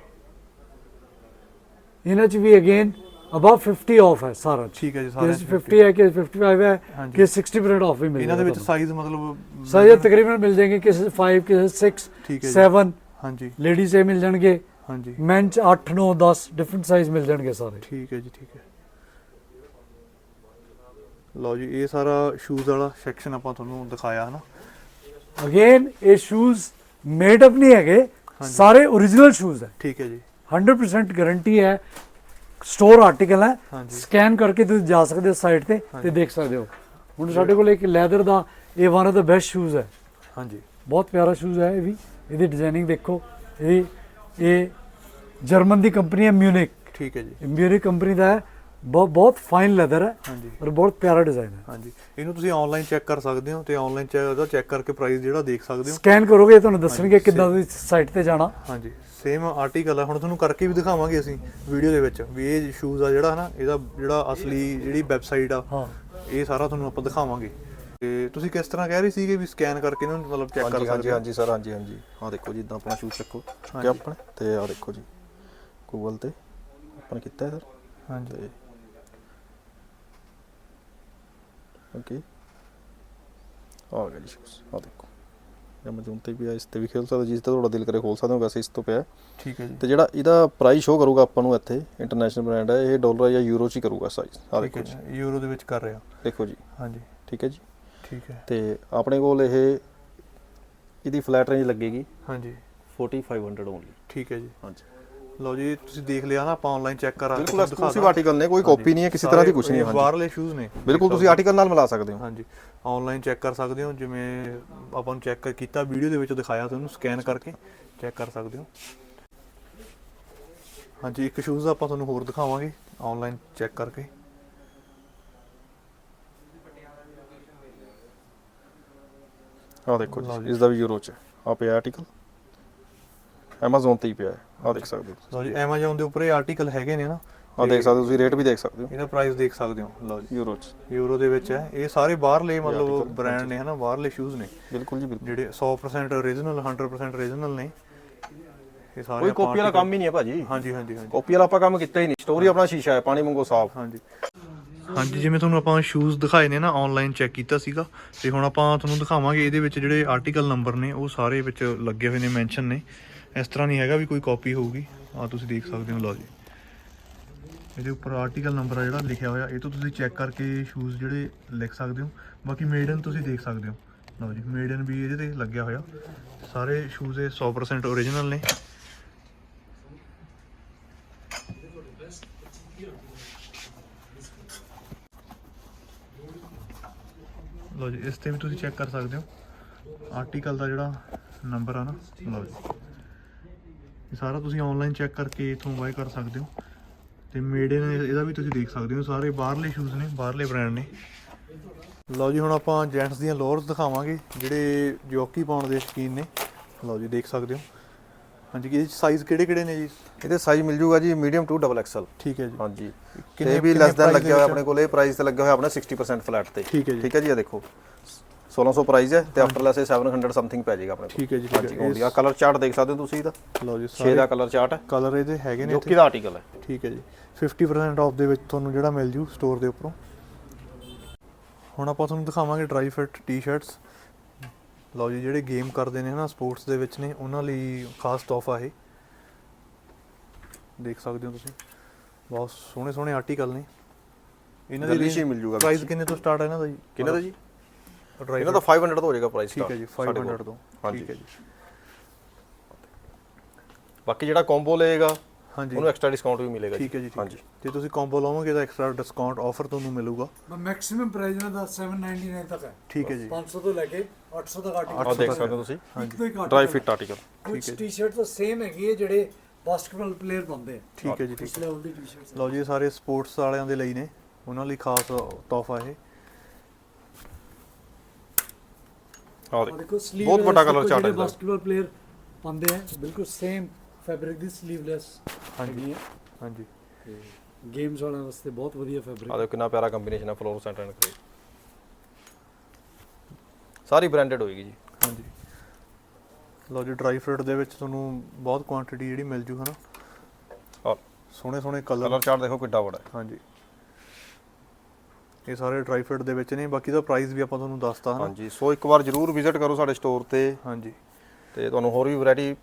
ਇਹਨਾਂ ਚ ਵੀ ਅਗੇਨ ਅਬਵ 50 ਆਫ ਹੈ ਸਾਰਾ ਠੀਕ ਹੈ ਜੀ ਸਾਰੇ ਕਿਸੇ 'ਚ 50 ਹੈ 'ਚ 55 ਹੈ। ਕਿਸੇ 60% ਆਫ ਵੀ ਮਿਲ ਇਹਨਾਂ ਦੇ ਵਿੱਚ ਸਾਈਜ਼ ਮਤਲਬ ਸਾਈਜ਼ ਤਕਰੀਬਨ ਮਿਲ ਜਾਣਗੇ ਕਿਸੇ 5 ਕਿਸੇ 6 ਠੀਕ ਹੈ ਜੀ। 7 ਹਾਂਜੀ। ਲੇਡੀਜ਼ ਦੇ ਮਿਲ ਜਾਣਗੇ। ਹਾਂਜੀ। ਮੈਨ ਚ 8 9 10 ਡਿਫਰੈਂਟ ਸਾਈਜ਼ ਮਿਲ ਜਾਣਗੇ ਸਾਰੇ। ਠੀਕ ਹੈ ਜੀ ਠੀਕ ਹੈ। ਲਓ ਜੀ ਇਹ ਸਾਰਾ ਸ਼ੂਜ਼ ਵਾਲਾ ਸੈਕਸ਼ਨ ਆਪਾਂ ਤੁਹਾਨੂੰ ਦਿਖਾਇਆ ਹਨਾ? ਅਗੇਨ ਇਹ ਸ਼ੂਜ਼ ਮੇਡ ਅਪ ਨਹੀਂ ਹੈਗੇ। ਸਾਰੇ origignal ਸ਼ੂਜ਼ ਹੈ। ਠੀਕ ਹੈ ਜੀ। 100% ਗਾਰੰਟੀ ਹੈ। ਸਟੋਰ ਆਰਟੀਕਲ ਹੈ। ਸਕੈਨ ਕਰਕੇ ਤੁਸੀਂ ਜਾ ਸਕਦੇ ਹੋ ਸਾਈਟ ਤੇ ਤੇ। ਦੇਖ ਸਕਦੇ ਹੋ। ਹੁਣ ਸਾਡੇ ਕੋਲ ਇੱਕ ਲੈਦਰ ਦਾ ਇਹ ਵਨ ਆਫ ਦਾ ਬੈਸਟ ਸ਼ੂਜ਼ ਹੈ। ਹਾਂਜੀ। ਬਹੁਤ ਪਿਆਰਾ ਸ਼ੂਜ਼ ਹੈ ਇਹ ਵੀ। ਇਹਦੀ ਡਿਜ਼ਾਈਨਿੰਗ ਦੇਖੋ। ਇਹ ਇਹ ਜਰਮਨ ਦੀ ਕੰਪਨੀ ਹੈ ਮਿਊਨਿਕ ਠੀਕ ਹੈ ਜੀ। ਮਿਊਨਿਕ ਕੰਪਨੀ ਦਾ ਹੈ। ਬਹੁਤ ਬਹੁਤ ਫਾਈਨ ਲੈਦਰ ਹੈ ਹਾਂਜੀ। ਔਰ ਬਹੁਤ ਪਿਆਰਾ ਡਿਜ਼ਾਈਨ ਹੈ। ਹਾਂਜੀ। ਇਹਨੂੰ ਤੁਸੀਂ ਆਨਲਾਈਨ ਚੈੱਕ ਕਰ ਸਕਦੇ ਹੋ ਤੇ ਆਨਲਾਈਨ ਚੈੱਕ ਉਹਦਾ ਚੈੱਕ ਕਰਕੇ ਪ੍ਰਾਈਸ ਜਿਹੜਾ ਦੇਖ ਸਕਦੇ ਹੋ। ਸਕੈਨ ਕਰੋਗੇ ਤੁਹਾਨੂੰ ਦੱਸਣਗੇ ਕਿੱਦਾਂ ਤੁਸੀਂ ਸਾਈਟ ਤੇ ਜਾਣਾ। ਹਾਂਜੀ। ਸੇਮ ਆਰਟੀਕਲ ਆ ਹੁਣ ਤੁਹਾਨੂੰ ਕਰਕੇ ਵੀ ਦਿਖਾਵਾਂਗੇ ਅਸੀਂ ਵੀਡੀਓ ਦੇ ਵਿੱਚ ਵੀ ਇਹ ਸ਼ੂਜ਼ ਆ ਜਿਹੜਾ ਹਨਾ ਇਹਦਾ ਜਿਹੜਾ ਅਸਲੀ ਜਿਹੜੀ ਵੈਬਸਾਈਟ ਆ ਹਾਂ। ਇਹ ਸਾਰਾ ਤੁਹਾਨੂੰ ਆਪਾਂ ਦਿਖਾਵਾਂਗੇ। ਤੇ ਤੁਸੀਂ ਕਿਸ ਤਰ੍ਹਾਂ ਕਹਿ ਰਹੇ ਸੀਗੇ ਵੀ ਸਕੈਨ ਕਰਕੇ ਇਹਨੂੰ ਮਤਲਬ ਚੈੱਕ ਕਰ ਹਾਂਜੀ ਹਾਂਜੀ ਸਕਦੇ ਹੋ? ਹਾਂਜੀ ਸਰ ਹਾਂਜੀ ਹਾਂਜੀ। ਆਹ ਦੇਖੋ ਜੀ ਇਦਾਂ ਆਪਣਾ ਸ਼ੂਜ਼ ਚੱਕੋ ਕਿ ਆਪਣੇ? ਤੇ ਆਹ ਦੇਖੋ ਜੀ ਗੂਗਲ ਤੇ ਆਪਾਂ ਕੀਤਾ ਹੈ ਸਰ? ਹਾਂਜੀ। ਤੇ ਓਕੇ ਆ ਗਿਆ ਜੀ ਸ਼ੂਜ਼ ਆਹ ਦੇਖੋ। ਐਮਾਜ਼ਨ ਤੇ ਵੀ ਆ ਇਸ ਤੇ ਵੀ ਖੇਲ ਸਕਦੇ ਜਿਸ ਤੇ ਤੁਹਾਡਾ ਦਿਲ ਕਰੇ ਖੋਲ ਸਕਦੇ ਹੋ ਵੈਸੇ ਇਸ ਤੋਂ ਪਿਆ। ਹੈ। ਠੀਕ ਹੈ ਜੀ। ਤੇ ਜਿਹੜਾ ਇਹਦਾ ਪ੍ਰਾਈਸ ਸ਼ੋ ਕਰੂਗਾ ਆਪਾਂ ਨੂੰ ਇੱਥੇ ਇੰਟਰਨੈਸ਼ਨਲ ਬ੍ਰਾਂਡ ਹੈ ਇਹ ਡਾਲਰ ਜਾਂ ਯੂਰੋ ਚ ਹੀ ਕਰੂਗਾ ਸਾਈਜ਼ ਆਹ ਠੀਕ ਦੇਖੋ ਹੈ ਜੀ ਜੀ। ਯੂਰੋ ਦੇ ਵਿੱਚ ਕਰ ਰਿਹਾ ਦੇਖੋ ਜੀ। ਹਾਂਜੀ। ਠੀਕ ਹੈ ਜੀ। ਠੀਕ ਹੈ। ਤੇ ਆਪਣੇ ਕੋਲ ਇਹ ਇਹਦੀ ਫਲੈਟ ਰੇਂਜ ਲੱਗੇਗੀ। ਹਾਂਜੀ। 4500 ਓਨਲੀ ਠੀਕ ਹੈ ਜੀ। ਹਾਂਜੀ। ਲਓ ਜੀ ਤੁਸੀਂ ਦੇਖ ਲਿਆ ਨਾ ਆਪਾਂ ਆਨਲਾਈਨ ਚੈੱਕ ਕਰਾ ਬਿਲਕੁਲ ਐਕਸਕਲੂਸਿਵ। ਆਰਟੀਕਲ ਨੇ ਕੋਈ। ਕਾਪੀ ਨਹੀਂ ਹੈ ਕਿਸੇ ਤਰ੍ਹਾਂ ਦੀ ਕੁਝ ਨਹੀਂ ਹੈ ਹਾਂਜੀ। ਬਾਹਰਲੇ ਸ਼ੂਜ਼ ਨੇ। ਬਿਲਕੁਲ ਤੁਸੀਂ ਆਰਟੀਕਲ ਨਾਲ ਮਿਲਾ ਸਕਦੇ ਹੋ। ਹਾਂਜੀ। ਆਨਲਾਈਨ ਚੈੱਕ ਕਰ ਸਕਦੇ ਹੋ ਜਿਵੇਂ ਆਪਾਂ ਨੂੰ ਚੈੱਕ ਕੀਤਾ ਵੀਡੀਓ ਦੇ ਵਿੱਚ ਦਿਖਾਇਆ ਤੁਹਾਨੂੰ ਸਕੈਨ ਕਰਕੇ ਚੈੱਕ ਕਰ ਸਕਦੇ ਹੋ। ਹਾਂਜੀ ਇੱਕ ਸ਼ੂਜ਼ ਆਪਾਂ ਤੁਹਾਨੂੰ ਹੋਰ ਦਿਖਾਵਾਂਗੇ ਆਨਲਾਈਨ ਚੈੱਕ ਕਰਕੇ। ਆਹ ਦੇਖੋ ਜੀ। ਇਸ ਦਾ ਵੀ ਯੂਰੋ ਚ ਆ ਪਿਆ ਆਰਟੀਕਲ Amazon ਤੇ ਹੀ ਪਿਆ ਆਹ ਦੇਖ ਸਕਦੇ ਹੋ ਲਓ ਜੀ Amazon ਦੇ ਉੱਪਰ ਇਹ ਆਰਟੀਕਲ ਹੈਗੇ ਨੇ ਨਾ ਆਹ ਦੇਖ ਸਕਦੇ ਹੋ ਤੁਸੀਂ ਰੇਟ ਵੀ ਦੇਖ ਸਕਦੇ ਹੋ। ਇਹਦਾ ਪ੍ਰਾਈਸ ਦੇਖ ਸਕਦੇ ਹੋ। ਲਓ ਜੀ। ਯੂਰੋ ਚ। ਯੂਰੋ ਦੇ ਵਿੱਚ ਹੈ। ਇਹ ਸਾਰੇ ਬਾਹਰਲੇ ਮਤਲਬ ਬ੍ਰਾਂਡ। ਨੇ ਹਨਾ ਬਾਹਰਲੇ ਸ਼ੂਜ਼ ਨੇ। ਬਿਲਕੁਲ ਜੀ ਬਿਲਕੁਲ। ਜਿਹੜੇ 100% origignal 100% origignal ਨੇ। ਇਹ ਸਾਰੇ ਕੋਈ ਕਾਪੀ ਵਾਲਾ ਕੰਮ ਹੀ ਨਹੀਂ ਹੈ ਭਾਜੀ। ਹਾਂਜੀ ਹਾਂਜੀ ਹਾਂਜੀ। ਕਾਪੀ ਵਾਲਾ ਆਪਾਂ ਕੰਮ ਕੀਤਾ ਹੀ ਨਹੀਂ। ਸਟੋਰੀ ਆਪਣਾ ਸ਼ੀਸ਼ਾ ਹੈ ਪਾਣੀ ਵਾਂਗੂ ਸਾਫ਼। ਹਾਂਜੀ। ਹਾਂਜੀ, ਜਿਵੇਂ ਤੁਹਾਨੂੰ ਆਪਾਂ ਸ਼ੂਜ਼ ਦਿਖਾਏ ਨੇ ਨਾ ਆਨਲਾਈਨ ਚੈੱਕ ਕੀਤਾ ਸੀਗਾ, ਤੇ ਹੁਣ ਆਪਾਂ ਤੁਹਾਨੂੰ ਦਿਖਾਵਾਂਗੇ ਇਹਦੇ ਵਿੱਚ ਜਿਹੜੇ ਆਰਟੀਕਲ ਨੰਬਰ ਨੇ, ਉਹ ਸਾਰੇ ਵਿੱਚ ਲੱਗੇ ਹੋਏ ਨੇ ਮੈਂਸ਼ਨ ਨੇ। ਇਸ ਤਰ੍ਹਾਂ ਨਹੀਂ ਹੈਗਾ ਵੀ ਕੋਈ ਕਾਪੀ ਹੋਊਗੀ। ਆ ਤੁਸੀਂ ਦੇਖ ਸਕਦੇ ਹੋ, ਲਓ ਜੀ। ਇਹਦੇ ਉੱਪਰ ਆਰਟੀਕਲ ਨੰਬਰ ਆ ਜਿਹੜਾ ਲਿਖਿਆ ਹੋਇਆ, ਇਹ ਤੋਂ ਤੁਸੀਂ ਚੈੱਕ ਕਰਕੇ ਸ਼ੂਜ਼ ਜਿਹੜੇ ਲਿਖ ਸਕਦੇ ਹੋ। ਬਾਕੀ ਮੇਡ ਇਨ ਤੁਸੀਂ ਦੇਖ ਸਕਦੇ ਹੋ। ਲਓ ਜੀ ਮੇਡ ਇਨ ਵੀ ਇਹਦੇ ਤੇ ਲੱਗਿਆ ਹੋਇਆ। ਸਾਰੇ ਸ਼ੂਜ਼ ਇਹ 100% ਓਰੀਜਨਲ ਨੇ। ਲਓ ਜੀ, ਇਸ ਤੇ ਵੀ ਤੁਸੀਂ ਚੈੱਕ ਕਰ ਸਕਦੇ ਹੋ। ਆਰਟੀਕਲ ਦਾ ਜਿਹੜਾ ਨੰਬਰ ਆ ਨਾ, ਲਓ ਜੀ। ਇਹ ਸਾਰਾ ਤੁਸੀਂ ਆਨਲਾਈਨ ਚੈੱਕ ਕਰਕੇ ਇਥੋਂ ਬਾਏ ਕਰ ਸਕਦੇ ਹੋ। ਤੇ ਮੇਡ ਨੇ, ਇਹਦਾ ਵੀ ਤੁਸੀਂ ਦੇਖ ਸਕਦੇ ਹੋ, ਸਾਰੇ ਬਾਹਰਲੇ ਸ਼ੂਜ਼ ਨੇ, ਬਾਹਰਲੇ ਬ੍ਰਾਂਡ ਨੇ। ਲਓ ਜੀ, ਹੁਣ ਆਪਾਂ ਜੈਂਟਸ ਦੀਆਂ ਲੋਅਰਸ ਦਿਖਾਵਾਂਗੇ, ਜਿਹੜੇ ਜੋਕੀ ਪਾਉਣ ਦੇ ਸ਼ਕੀਨ ਨੇ। ਲਓ ਜੀ, ਦੇਖ ਸਕਦੇ ਹੋ। ਹਾਂਜੀ ਇਹਦੇ ਸਾਈਜ਼ ਕਿਹੜੇ ਕਿਹੜੇ ਨੇ ਜੀ? ਇਹਦੇ ਸਾਈਜ਼ ਮਿਲ ਜੂਗਾ ਜੀ ਮੀਡੀਅਮ ਟੂ ਡਬਲ ਐਕਸਲ ਠੀਕ ਹੈ ਜੀ। ਹਾਂਜੀ। ਕਿੰਨੇ- ਵੀ ਲੈਸ ਦੈਨ ਲੱਗਿਆ ਹੋਇਆ ਆਪਣੇ ਕੋਲ ਇਹ ਪ੍ਰਾਈਸ ਤੇ ਲੱਗਿਆ ਹੋਇਆ ਆਪਣਾ 60% ਫਲੈਟ ਤੇ। ਠੀਕ ਹੈ ਜੀ। ਠੀਕ ਹੈ ਜੀ ਇਹ ਦੇਖੋ। 1600 ਪ੍ਰਾਈਸ ਹੈ ਤੇ ਆਫਟਰ ਲੈਸ 700 ਸਮਥਿੰਗ ਪੈ ਜਾਏਗਾ ਆਪਣੇ ਕੋਲ। ਠੀਕ ਹੈ ਜੀ, ਹਾਂਜੀ ਆ ਕਲਰ ਚਾਰਟ ਦੇਖ ਸਕਦੇ ਹੋ ਤੁਸੀਂ ਇਹਦਾ? ਲਓ ਜੀ 6 ਦਾ ਕਲਰ ਚਾਰਟ ਹੈ। ਕਲਰ ਇਹਦੇ ਹੈਗੇ ਨੇ ਜੋਕੀ ਦਾ ਆਰਟੀਕਲ ਹੈ। ਠੀਕ ਹੈ ਜੀ। 50% ਆਫ ਦੇ ਵਿੱਚ ਤੁਹਾਨੂੰ ਜਿਹੜਾ ਮਿਲ ਜੂ ਸਟੋਰ ਦੇ ਉੱਪਰੋਂ। ਹੁਣ ਆਪਾਂ ਤੁਹਾਨੂੰ ਦਿਖਾਵਾਂਗੇ ਡਰਾਈ ਫਿਟ ਟੀ-ਸ਼ਰਟਸ ਲਓ ਜੀ ਜਿਹੜੇ ਗੇਮ ਕਰਦੇ ਨੇ ਹਨਾ ਸਪੋਰਟਸ ਦੇ ਵਿੱਚ ਨੇ ਉਹਨਾਂ ਲਈ ਖਾਸ ਤੋਹਫਾ ਇਹ। ਦੇਖ ਸਕਦੇ ਹੋ ਤੁਸੀਂ। ਬਹੁਤ ਸੋਹਣੇ ਸੋਹਣੇ ਆਰਟੀਕਲ ਨੇ। ਇਹਨਾਂ Delicious ਹੀ ਮਿਲ ਜੂਗਾ ਪ੍ਰਾਈਸ। ਕਿੰਨੇ ਤੋਂ ਸਟਾਰਟ ਹੈ ਇਹਨਾਂ ਦਾ ਜੀ? ਕਿੰਨੇ ਦਾ ਜੀ? ਇਹਨਾਂ ਦਾ 500 ਤੋਂ ਹੋ ਜਾਏਗਾ ਪ੍ਰਾਈਸ ਠੀਕ ਹੈ ਜੀ 500 ਤੋਂ। ਹਾਂਜੀ। ਠੀਕ ਹੈ ਜੀ। ਬਾਕੀ ਜਿਹੜਾ ਕੰਬੋ ਲਏਗਾ ਉਹਨੂੰ ਐਕਸਟਰਾ ਡਿਸਕਾਊਂਟ ਵੀ ਮਿਲੇਗਾ ਠੀਕ ਹੈ ਜੀ ਠੀਕ ਹਾਂਜੀ। ਹੈ। ਜੇ ਤੁਸੀਂ ਕੰਬੋ ਲਓਗੇ ਤਾਂ ਐਕਸਟਰਾ ਡਿਸਕਾਊਂਟ ਆਫਰ ਤੁਹਾਨੂੰ ਮਿਲੂਗਾ। ਮੈਕਸਿਮਮ ਪ੍ਰਾਈਸ ਇਹਨਾਂ ਦਾ 799 ਤੱਕ ਹੈ। ਠੀਕ ਹੈ ਜੀ। 500 ਤੋਂ ਲੈ ਕੇ 800 ਤੱਕ ਆਰਟੀਕਲ ਆਹ ਦੇਖ ਸਕਦੇ ਹੋ ਤੁਸੀਂ। ਇੱਕ ਡਰਾਈ ਫਿਟ ਆਰਟੀਕਲ ਕੁਝ ਟੀ-ਸ਼ਰਟ ਤਾਂ ਸੇਮ ਹੈਗੀ ਹੈ ਜਿਹੜੇ ਬਾਸਕਟਬਾਲ ਪਲੇਅਰ ਪਾਉਂਦੇ ਆ। ਠੀਕ ਹੈ ਜੀ ਠੀਕ ਟੀ-ਸ਼ਰਟਸ ਲਓ ਜੀ ਸਾਰੇ ਸਪੋਰਟਸ ਵਾਲਿਆਂ ਦੇ ਲਈ ਨੇ। ਉਹਨਾਂ ਲਈ ਖਾਸ ਤੋਹਫਾ ਇਹ। ਆ ਦੇਖੋ। ਬਹੁਤ ਵੱਡਾ colour chart ਹੈ। ਬਾਸਕਟਬਾਲ ਪਲੇਅਰ ਪਾਉਂਦੇ ਆ ਬਿਲਕੁਲ ਸੇਮ ਫੈਬਰਿਕ ਦੀ ਸਲੀਵਲੈਸ ਹਾਂਜੀ। ਹਾਂਜੀ ਗੇਮਸ ਵਾਲਿਆਂ ਵਾਸਤੇ ਬਹੁਤ ਵਧੀਆ ਫੈਬਰਿਕ ਆਹ ਦੇਖੋ ਕਿੰਨਾ ਪਿਆਰਾ ਕੰਬੀਨੇਸ਼ਨ ਹੈ ਫਲੋਰਸੈਂਟ ਐਂਡ ਗ੍ਰੇ ਸਾਰੀ ਬ੍ਰਾਂਡਡ ਹੋਏਗੀ ਜੀ। ਹਾਂਜੀ। ਲਓ ਜੀ ਡਰਾਈ ਫਰੂਟ ਦੇ ਵਿੱਚ ਤੁਹਾਨੂੰ ਬਹੁਤ ਕੁਆਂਟੀਟੀ ਜਿਹੜੀ ਮਿਲ ਜੂ ਹਨਾ? ਆਹ ਸੋਹਣੇ ਸੋਹਣੇ ਕਲਰ ਕਲਰ ਚਾਰਟ ਦੇਖੋ ਕਿੱਡਾ ਵੱਡਾ ਹੈ। ਹਾਂਜੀ। ਇਹ ਸਾਰੇ ਡਰਾਈ ਫਰੂਟ ਦੇ ਵਿੱਚ ਨੇ ਬਾਕੀ ਦਾ ਪ੍ਰਾਈਸ ਵੀ ਆਪਾਂ ਤੁਹਾਨੂੰ ਦੱਸਤਾ ਹਨਾ? ਹਾਂਜੀ। ਸੋ ਇੱਕ ਵਾਰ ਜਰੂਰ ਵਿਜ਼ਿਟ ਕਰੋ ਸਾਡੇ ਸਟੋਰ ਤੇ। ਹਾਂਜੀ। ਤੇ ਤੁਹਾਨੂੰ ਹੋਰ ਵੀ ਵੈਰਾਈਟੀ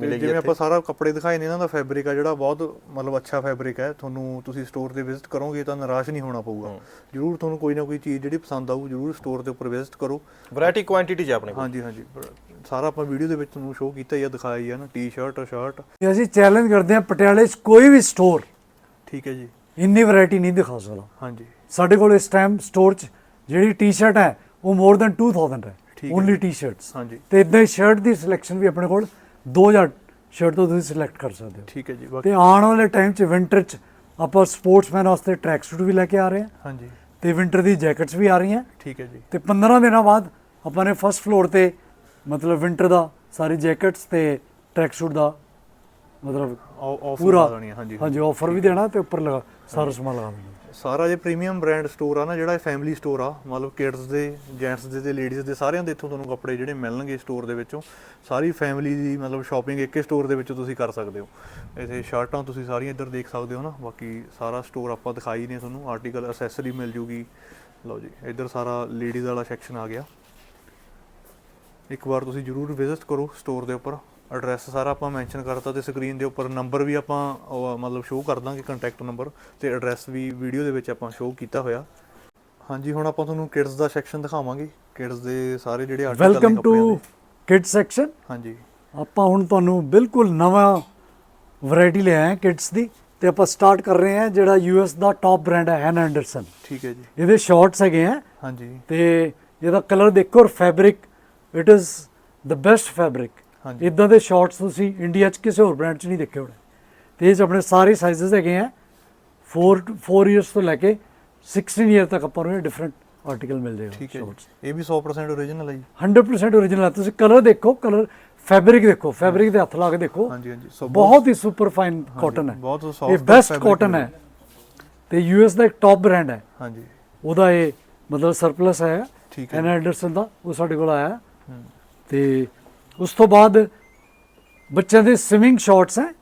ਮਿਲੇਗੀ ਜਿਵੇਂ ਆਪਾਂ ਸਾਰਾ ਕੱਪੜੇ ਦਿਖਾਏ ਨੇ ਇਹਨਾਂ ਦਾ ਫੈਬਰਿਕ ਆ ਜਿਹੜਾ ਬਹੁਤ ਮਤਲਬ ਅੱਛਾ ਫੈਬਰਿਕ ਹੈ। ਤੁਹਾਨੂੰ ਤੁਸੀਂ ਸਟੋਰ ਤੇ ਵਿਜ਼ਿਟ ਕਰੋਗੇ ਤਾਂ ਨਿਰਾਸ਼ ਨਹੀਂ ਹੋਣਾ ਪਊਗਾ। ਹੂੰ। ਜਰੂਰ ਤੁਹਾਨੂੰ ਕੋਈ ਨਾ ਕੋਈ ਚੀਜ਼ ਜਿਹੜੀ ਪਸੰਦ ਆਊ ਜਰੂਰ ਸਟੋਰ ਦੇ ਉੱਪਰ ਵਿਜ਼ਿਟ ਕਰੋ। ਵੈਰਾਈਟੀ ਕੁਆਂਟੀਟੀ ਚ ਆਪਣੇ ਕੋਲ। ਹਾਂਜੀ ਹਾਂਜੀ। ਸਾਰਾ ਆਪਾਂ ਵੀਡੀਓ ਦੇ ਵਿੱਚ ਤੁਹਾਨੂੰ ਸ਼ੋਅ ਕੀਤਾ ਹੀ ਆ ਦਿਖਾਇਆ ਹੀ ਆ ਨਾ। ਟੀ-ਸ਼ਰਟ ਸ਼ਰਟ ਅਸੀਂ ਚੈਲੰਜ ਕਰਦੇ ਹਾਂ ਪਟਿਆਲੇ 'ਚ ਕੋਈ ਵੀ ਸਟੋਰ ਠੀਕ ਹੈ ਜੀ। ਇੰਨੀ ਵੈਰਾਈਟੀ ਨਹੀਂ ਦਿਖਾ ਸਕਦਾ। ਹਾਂਜੀ। ਸਾਡੇ ਕੋਲ ਇਸ ਟਾਈਮ ਸਟੋਰ 'ਚ ਜਿਹੜੀ ਟੀ-ਸ਼ਰਟ ਹੈ ਉਹ ਮੋਰ ਦੈਨ 2000 ਹੈ। ਠੀਕ ਹੈ। ਓਨਲੀ ਟੀ-ਸ਼ਰਟਸ ਹਾਂਜੀ। ਤੇ ਇਦਾਂ ਹੀ ਸ਼ਰਟ ਦੀ ਸਿਲੈਕਸ਼ਨ ਵੀ ਆਪਣੇ ਕੋਲ 2000 ਸ਼ਰਟ ਤੋਂ ਤੁਸੀਂ ਸਿਲੈਕਟ ਕਰ ਸਕਦੇ ਹੋ। ਠੀਕ ਹੈ ਜੀ ਤੇ ਆਉਣ ਵਾਲੇ ਟਾਈਮ 'ਚ ਵਿੰਟਰ 'ਚ ਆਪਾਂ ਸਪੋਰਟਸਮੈਨ ਵਾਸਤੇ ਟਰੈਕ ਸੂਟ ਵੀ ਲੈ ਕੇ ਆ ਰਹੇ ਹਾਂ। ਹਾਂਜੀ। ਤੇ ਵਿੰਟਰ ਦੀ ਜੈਕਟਸ ਵੀ ਆ ਰਹੀਆਂ। ਠੀਕ ਹੈ ਜੀ। ਤੇ 15 ਦਿਨਾਂ ਬਾਅਦ ਆਪਾਂ ਨੇ ਫਸਟ ਫਲੋਰ ਤੇ ਮਤਲਬ ਵਿੰਟਰ ਦਾ ਸਾਰੀ ਜੈਕਟਸ ਤੇ ਟਰੈਕ ਸੂਟ ਦਾ ਮਤਲਬ ਆਫਰ ਪੂਰਾ ਦੇਣੀ ਹਾਂਜੀ ਹਾਂਜੀ। ਆਫਰ ਵੀ ਦੇਣਾ ਤੇ ਉੱਪਰ ਲਗਾ ਸਾਰਾ ਸਮਾਨ ਲਗਾ ਦੇਣਾ। ਸਾਰਾ ਜੇ ਪ੍ਰੀਮੀਅਮ ਬ੍ਰਾਂਡ ਸਟੋਰ ਆ ਨਾ, ਜਿਹੜਾ ਫੈਮਿਲੀ ਸਟੋਰ ਆ, ਮਤਲਬ ਕਿਡਸ ਦੇ ਜੈਂਟਸ ਦੇ ਤੇ ਲੇਡੀਜ਼ ਦੇ ਸਾਰਿਆਂ ਦੇ ਇੱਥੋਂ ਤੁਹਾਨੂੰ ਕੱਪੜੇ ਜਿਹੜੇ ਮਿਲਣਗੇ ਸਟੋਰ ਦੇ ਵਿੱਚੋਂ, ਸਾਰੀ ਫੈਮਿਲੀ ਦੀ ਮਤਲਬ ਸ਼ਾਪਿੰਗ ਇੱਕੇ ਸਟੋਰ ਦੇ ਵਿੱਚੋਂ ਤੁਸੀਂ ਕਰ ਸਕਦੇ ਹੋ। ਇੱਥੇ ਸ਼ਰਟਾਂ ਤੁਸੀਂ ਸਾਰੀਆਂ ਇੱਧਰ ਦੇਖ ਸਕਦੇ ਹੋ ਨਾ, ਬਾਕੀ ਸਾਰਾ ਸਟੋਰ ਆਪਾਂ ਦਿਖਾਈ ਨੇ ਤੁਹਾਨੂੰ ਆਰਟੀਕਲ ਅਸੈਸਰੀ ਮਿਲ ਜੂਗੀ। ਲਓ ਜੀ, ਇੱਧਰ ਸਾਰਾ ਲੇਡੀਜ਼ ਵਾਲਾ ਸੈਕਸ਼ਨ ਆ ਗਿਆ। ਇੱਕ ਵਾਰ ਤੁਸੀਂ ਜਰੂਰ ਵਿਜ਼ਿਟ ਕਰੋ ਸਟੋਰ ਦੇ ਉੱਪਰ। ਐਡਰੈਸ ਸਾਰਾ ਆਪਾਂ ਮੈਂਸ਼ਨ ਕਰਤਾ ਤੇ ਸਕਰੀਨ ਦੇ ਉੱਪਰ ਨੰਬਰ ਵੀ ਆਪਾਂ ਮਤਲਬ ਸ਼ੋਅ ਕਰ ਦਾਂਗੇ ਕੰਟੈਕਟ ਨੰਬਰ ਤੇ ਐਡਰੈਸ ਵੀ ਵੀਡੀਓ ਦੇ ਵਿੱਚ ਆਪਾਂ ਸ਼ੋਅ ਕੀਤਾ ਹੋਇਆ। ਹਾਂਜੀ ਹੁਣ ਆਪਾਂ ਤੁਹਾਨੂੰ ਕਿਡਸ ਦਾ ਸੈਕਸ਼ਨ ਦਿਖਾਵਾਂਗੇ। ਕਿਡਸ ਦੇ ਸਾਰੇ ਜਿਹੜੇ article welcome to kids section ਹਾਂਜੀ। ਆਪਾਂ ਹੁਣ ਤੁਹਾਨੂੰ ਬਿਲਕੁਲ ਨਵਾਂ ਵੈਰਾਈਟੀ ਲੈ ਆਏ ਕਿਡਸ ਦੀ ਤੇ ਆਪਾਂ ਸਟਾਰਟ ਕਰ ਰਹੇ ਹਾਂ ਜਿਹੜਾ ਯੂਐਸ ਦਾ ਟਾਪ ਬ੍ਰਾਂਡ ਹੈ ਹੈਨ ਐਂਡਰਸਨ ਠੀਕ ਹੈ ਜੀ। ਇਹਦੇ ਸ਼ਾਰਟਸ ਹੈਗੇ ਆ। ਹਾਂਜੀ। ਤੇ ਇਹਦਾ ਕਲਰ ਦੇਖੋ ਔਰ fabric it is the best fabric ਇਦਾਂ ਦੇ ਸ਼ਾਰਟਸ ਤੁਸੀਂ ਇੰਡੀਆ 'ਚ ਕਿਸੇ ਹੋਰ ਬ੍ਰਾਂਡ 'ਚ ਨਹੀਂ ਦੇਖੇ ਹੋਣੇ। ਤੇ ਇਹ ਆਪਣੇ ਸਾਰੇ ਸਾਈਜ਼ਸ ਹੈਗੇ ਆ। 4 4 ਇਅਰਸ ਤੋਂ ਲੈ ਕੇ 16 ਇਅਰ ਤੱਕ ਆਪਾਂ ਨੂੰ ਇਹ ਡਿਫਰੈਂਟ ਆਰਟੀਕਲ ਮਿਲ ਜਾਏਗਾ ਠੀਕ ਹੈ ਇਹ ਵੀ 100% ਓਰੀਜਨਲ ਹੈ ਜੀ। 100% ਓਰੀਜਨਲ ਹੈ ਤੁਸੀਂ ਕਲਰ ਦੇਖੋ ਕਲਰ ਫੈਬਰਿਕ ਦੇਖੋ ਫੈਬਰਿਕ ਦੇ ਹੱਥ ਲਾ ਕੇ ਦੇਖੋ। ਹਾਂਜੀ ਹਾਂਜੀ। ਬਹੁਤ ਹੀ ਸੁਪਰ ਫਾਈਨ ਕਾਟਨ ਹੈ। ਬਹੁਤ ਇਹ soft ਬੈਸਟ ਕਾਟਨ ਹੈ ਤੇ ਯੂਐਸ ਦਾ ਇੱਕ ਟਾਪ ਬ੍ਰਾਂਡ ਹੈ। ਹਾਂਜੀ। ਉਹਦਾ ਇਹ ਮਤਲਬ ਸਰਪਲਸ ਹੈ। ਐਨ ਐਂਡਰਸਨ ਦਾ ਉਹ ਸਾਡੇ ਕੋਲ ਆਇਆ। ਤੇ ਉਸ ਤੋਂ ਬਾਅਦ ਬੱਚਿਆਂ ਦੇ ਸਵਿਮਿੰਗ ਸ਼ਾਰਟਸ ਹੈ।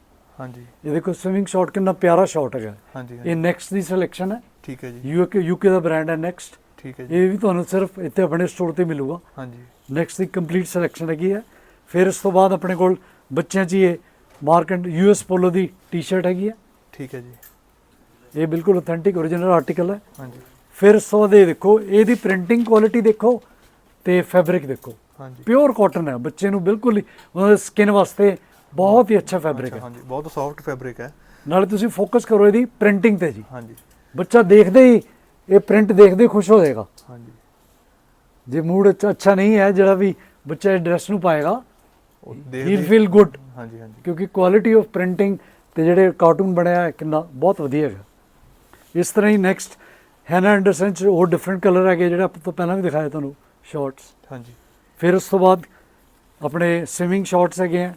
ਹਾਂਜੀ। ਇਹ ਦੇਖੋ ਸਵਿਮਿੰਗ ਸ਼ਾਟ ਕਿੰਨਾ ਪਿਆਰਾ ਸ਼ਾਟ ਹੈਗਾ। ਹਾਂਜੀ ਇਹ ਨੈਕਸਟ ਦੀ ਸਿਲੈਕਸ਼ਨ ਹੈ। ਠੀਕ ਹੈ ਜੀ। ਯੂਕੇ ਯੂਕੇ ਦਾ ਬ੍ਰਾਂਡ ਹੈ ਨੈਕਸਟ ਠੀਕ ਹੈ ਜੀ। ਇਹ ਵੀ ਤੁਹਾਨੂੰ ਸਿਰਫ ਇੱਥੇ ਆਪਣੇ ਸਟੋਰ ਤੇ ਮਿਲੂਗਾ। ਹਾਂਜੀ। ਨੈਕਸਟ ਦੀ ਕੰਪਲੀਟ ਸਿਲੈਕਸ਼ਨ ਹੈਗੀ ਹੈ। ਫਿਰ ਇਸ ਤੋਂ ਬਾਅਦ ਆਪਣੇ ਕੋਲ ਬੱਚਿਆਂ 'ਚ ਇਹ ਮਾਰਕੈਟ ਯੂਐਸ ਪੋਲੋ ਦੀ ਟੀ-ਸ਼ਰਟ ਹੈਗੀ ਹੈ। ਠੀਕ ਹੈ ਜੀ। ਇਹ ਬਿਲਕੁਲ ਆਥੈਂਟਿਕ ਓਰੀਜਨਲ ਆਰਟੀਕਲ ਹੈ। ਹਾਂਜੀ। ਫਿਰ ਬਾਅਦ ਇਹ ਦੇਖੋ ਇਹਦੀ ਪ੍ਰਿੰਟਿੰਗ ਕੁਆਲਿਟੀ ਦੇਖੋ ਤੇ ਫੈਬਰਿਕ ਦੇਖੋ। ਹਾਂਜੀ। ਪਿਓਰ ਕਾਟਨ ਹੈ ਬੱਚੇ ਨੂੰ ਬਿਲਕੁਲ ਹੀ ਉਹਨਾਂ ਦੇ ਸਕਿਨ ਵਾਸਤੇ ਬਹੁਤ ਹੀ ਅੱਛਾ ਫੈਬਰਿਕ ਹੈ। ਹਾਂਜੀ ਬਹੁਤ ਸੌਫਟ ਫੈਬਰਿਕ ਹੈ। ਨਾਲੇ ਤੁਸੀਂ ਫੋਕਸ ਕਰੋ ਇਹਦੀ ਪ੍ਰਿੰਟਿੰਗ ਤੇ ਜੀ। ਹਾਂਜੀ। ਬੱਚਾ ਦੇਖਦੇ ਹੀ ਇਹ ਪ੍ਰਿੰਟ ਦੇਖਦੇ ਖੁਸ਼ ਹੋ ਜਾਏਗਾ। ਹਾਂਜੀ। ਜੇ ਮੂਡ ਅੱਛਾ ਨਹੀਂ ਹੈ ਜਿਹੜਾ ਵੀ ਬੱਚਾ ਇਹ ਡਰੈਸ ਨੂੰ ਪਾਏਗਾ ਉਹ ਹੀ ਫੀਲ ਗੁੱਡ ਹਾਂਜੀ ਹਾਂਜੀ। ਕਿਉਂਕਿ ਕੁਆਲਿਟੀ ਆਫ ਪ੍ਰਿੰਟਿੰਗ ਤੇ ਜਿਹੜੇ ਕਾਰਟੂਨ ਬਣਿਆ ਹੈ ਕਿੰਨਾ ਬਹੁਤ ਵਧੀਆ ਹੈਗਾ। ਇਸ ਤਰ੍ਹਾਂ ਹੀ ਨੈਕਸਟ ਹੈਨਾ ਐਂਡਰਸਨ ਚ ਹੋਰ ਡਿਫਰੈਂਟ ਕਲਰ ਹੈਗੇ ਜਿਹੜੇ ਆਪਾਂ ਤੋਂ ਪਹਿਲਾਂ ਵੀ ਦਿਖਾਏ ਤੁਹਾਨੂੰ ਸ਼ਾਰਟਸ ਹਾਂਜੀ। ਫਿਰ ਉਸ ਤੋਂ ਬਾਅਦ ਆਪਣੇ ਸਵਿਮਿੰਗ ਸ਼ਾਰਟਸ ਹੈਗੇ ਆ।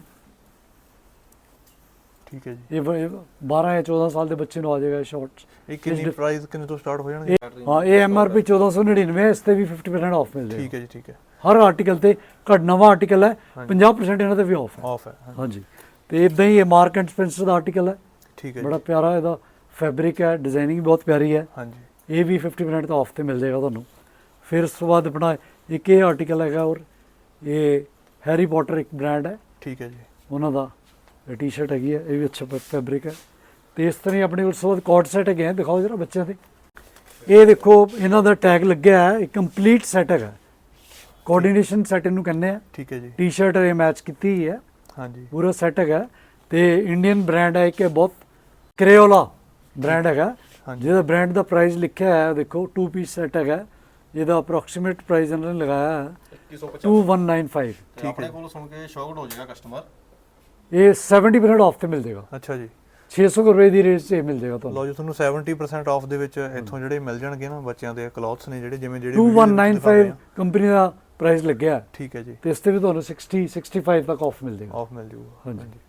ਠੀਕ ਹੈ ਜੀ। ਇਹ ਬ- ਇਹ 12 ਜਾਂ 14 ਸਾਲ ਦੇ ਬੱਚੇ ਨੂੰ ਆ ਜਾਏਗਾ ਸ਼ਾਰਟਸ ਇਹ ਕਿੰਨੀ ਪ੍ਰਾਈਸ ਕਿੰਨੇ ਤੋਂ ਸਟਾਰਟ ਹੋ ਜਾਣਗੇ? ਹਾਂ ਇਹ ਐਮਆਰਪੀ 1499 ਹੈ ਇਸ ਤੇ ਵੀ 50% ਆਫ ਮਿਲ ਠੀਕ ਹੈ ਜੀ ਠੀਕ ਹੈ। ਹਰ ਆਰਟੀਕਲ ਤੇ ਘੱਟ ਨਵਾਂ ਆਰਟੀਕਲ ਹੈ ਹਾਂਜੀ। 50% ਇਹਨਾਂ ਤੇ ਵੀ ਆਫ ਹੈ। ਆਫ ਹੈ ਹਾਂਜੀ, ਤੇ ਇਦਾਂ ਹੀ ਇਹ ਮਾਰਕ ਐਂਡ ਸਪੈਂਸਰ ਦਾ ਆਰਟੀਕਲ ਹੈ। ਠੀਕ ਹੈ ਬੜਾ ਪਿਆਰਾ ਇਹਦਾ ਫੈਬਰਿਕ ਹੈ ਡਿਜ਼ਾਈਨਿੰਗ ਬਹੁਤ ਪਿਆਰੀ ਹੈ। ਹਾਂਜੀ। ਇਹ ਵੀ 50% ਤਾਂ ਆਫ ਤੇ ਮਿਲ ਜਾਏਗਾ ਤੁਹਾਨੂੰ। ਫਿਰ ਉਸ ਤੋਂ ਬਾਅਦ ਆਪਣਾ ਇੱਕ ਇਹ ਆਰਟੀਕਲ ਹੈਗਾ ਔਰ ਇਹ ਹੈਰੀ ਪੋਟਰ ਇੱਕ ਬ੍ਰਾਂਡ ਹੈ। ਠੀਕ ਹੈ ਜੀ। ਉਹਨਾਂ ਦਾ ਟੀ-ਸ਼ਰਟ ਹੈਗੀ ਹੈ ਇਹ ਵੀ ਅੱਛਾ ਫੈਬਰਿਕ ਹੈ। ਤੇ ਇਸ ਤਰ੍ਹਾਂ ਹੀ ਆਪਣੇ ਕੋਲ ਬਾਅਦ ਕੋਟ ਸੈਟ ਹੈਗੇ ਦਿਖਾਓ ਜਰਾ ਬੱਚਿਆਂ ਦੇ। ਇਹ ਦੇਖੋ ਇਹਨਾਂ ਦਾ ਟੈਗ ਲੱਗਿਆ ਹੈ ਇਹ ਕੰਪਲੀਟ ਸੈਟ ਹੈਗਾ। ਕੋਆਰਡੀਨੇਸ਼ਨ ਸੈਟ ਇਹਨੂੰ ਕਹਿੰਦੇ ਆ। ਠੀਕ ਹੈ ਜੀ। ਟੀ-ਸ਼ਰਟ ਇਹ ਮੈਚ ਕੀਤੀ ਹੀ ਹੈ। ਹਾਂਜੀ। ਪੂਰਾ ਸੈਟ ਹੈਗਾ। ਤੇ ਇੰਡੀਅਨ ਬ੍ਰਾਂਡ ਹੈ ਇੱਕ ਬਹੁਤ ਕ੍ਰੇਓਲਾ ਬ੍ਰਾਂਡ ਹੈਗਾ। ਜਿਹਦਾ ਬ੍ਰਾਂਡ ਦਾ ਪ੍ਰਾਈਸ ਲਿਖਿਆ ਹੈ ਦੇਖੋ 2 ਪੀਸ ਸੈਟ ਹੈਗਾ। ਇਹਦਾ ਅਪਰੋਕਸੀਮੇਟ ਪ੍ਰਾਈਸ ਇਹਨਾਂ ਨੇ ਲਗਾਇਆ ਹੈ 2195 ਠੀਕ ਹੈ ਆਪਣੇ ਕੋਲ ਸੁਣ ਕੇ ਸ਼ੌਕਡ ਹੋ ਜਾਏਗਾ ਕਸਟਮਰ ਇਹ 70% ਆਫ ਤੇ ਮਿਲ ਜਾਏਗਾ। ਅੱਛਾ ਜੀ। 600 ਕੁ ਰੁਪਏ ਦੀ ਰੇਂਜ 'ਚ ਮਿਲ ਜਾਏਗਾ ਤੁਹਾਨੂੰ। ਲਓ ਜੀ ਤੁਹਾਨੂੰ 70% ਆਫ ਦੇ ਵਿੱਚ ਇੱਥੋਂ ਜਿਹੜੇ ਮਿਲ ਜਾਣਗੇ ਨਾ ਬੱਚਿਆਂ ਦੇ ਕਲੌਥਸ ਨੇ ਜਿਹੜੇ ਜਿਵੇਂ ਜਿਹੜੇ video ਦੇ ਵਿੱਚ ਦਿਖਾ ਰਹੇ 2195 ਕੰਪਨੀ ਦਾ ਪ੍ਰਾਈਸ ਲੱਗਿਆ। ਠੀਕ ਹੈ ਜੀ। ਤੇ ਇਸ ਤੇ ਵੀ ਤੁਹਾਨੂੰ 60 65 ਤੱਕ ਆਫ ਮਿਲ ਜਾਏਗਾ। ਆਫ ਮਿਲ ਜੂਗਾ ਹਾਂਜੀ।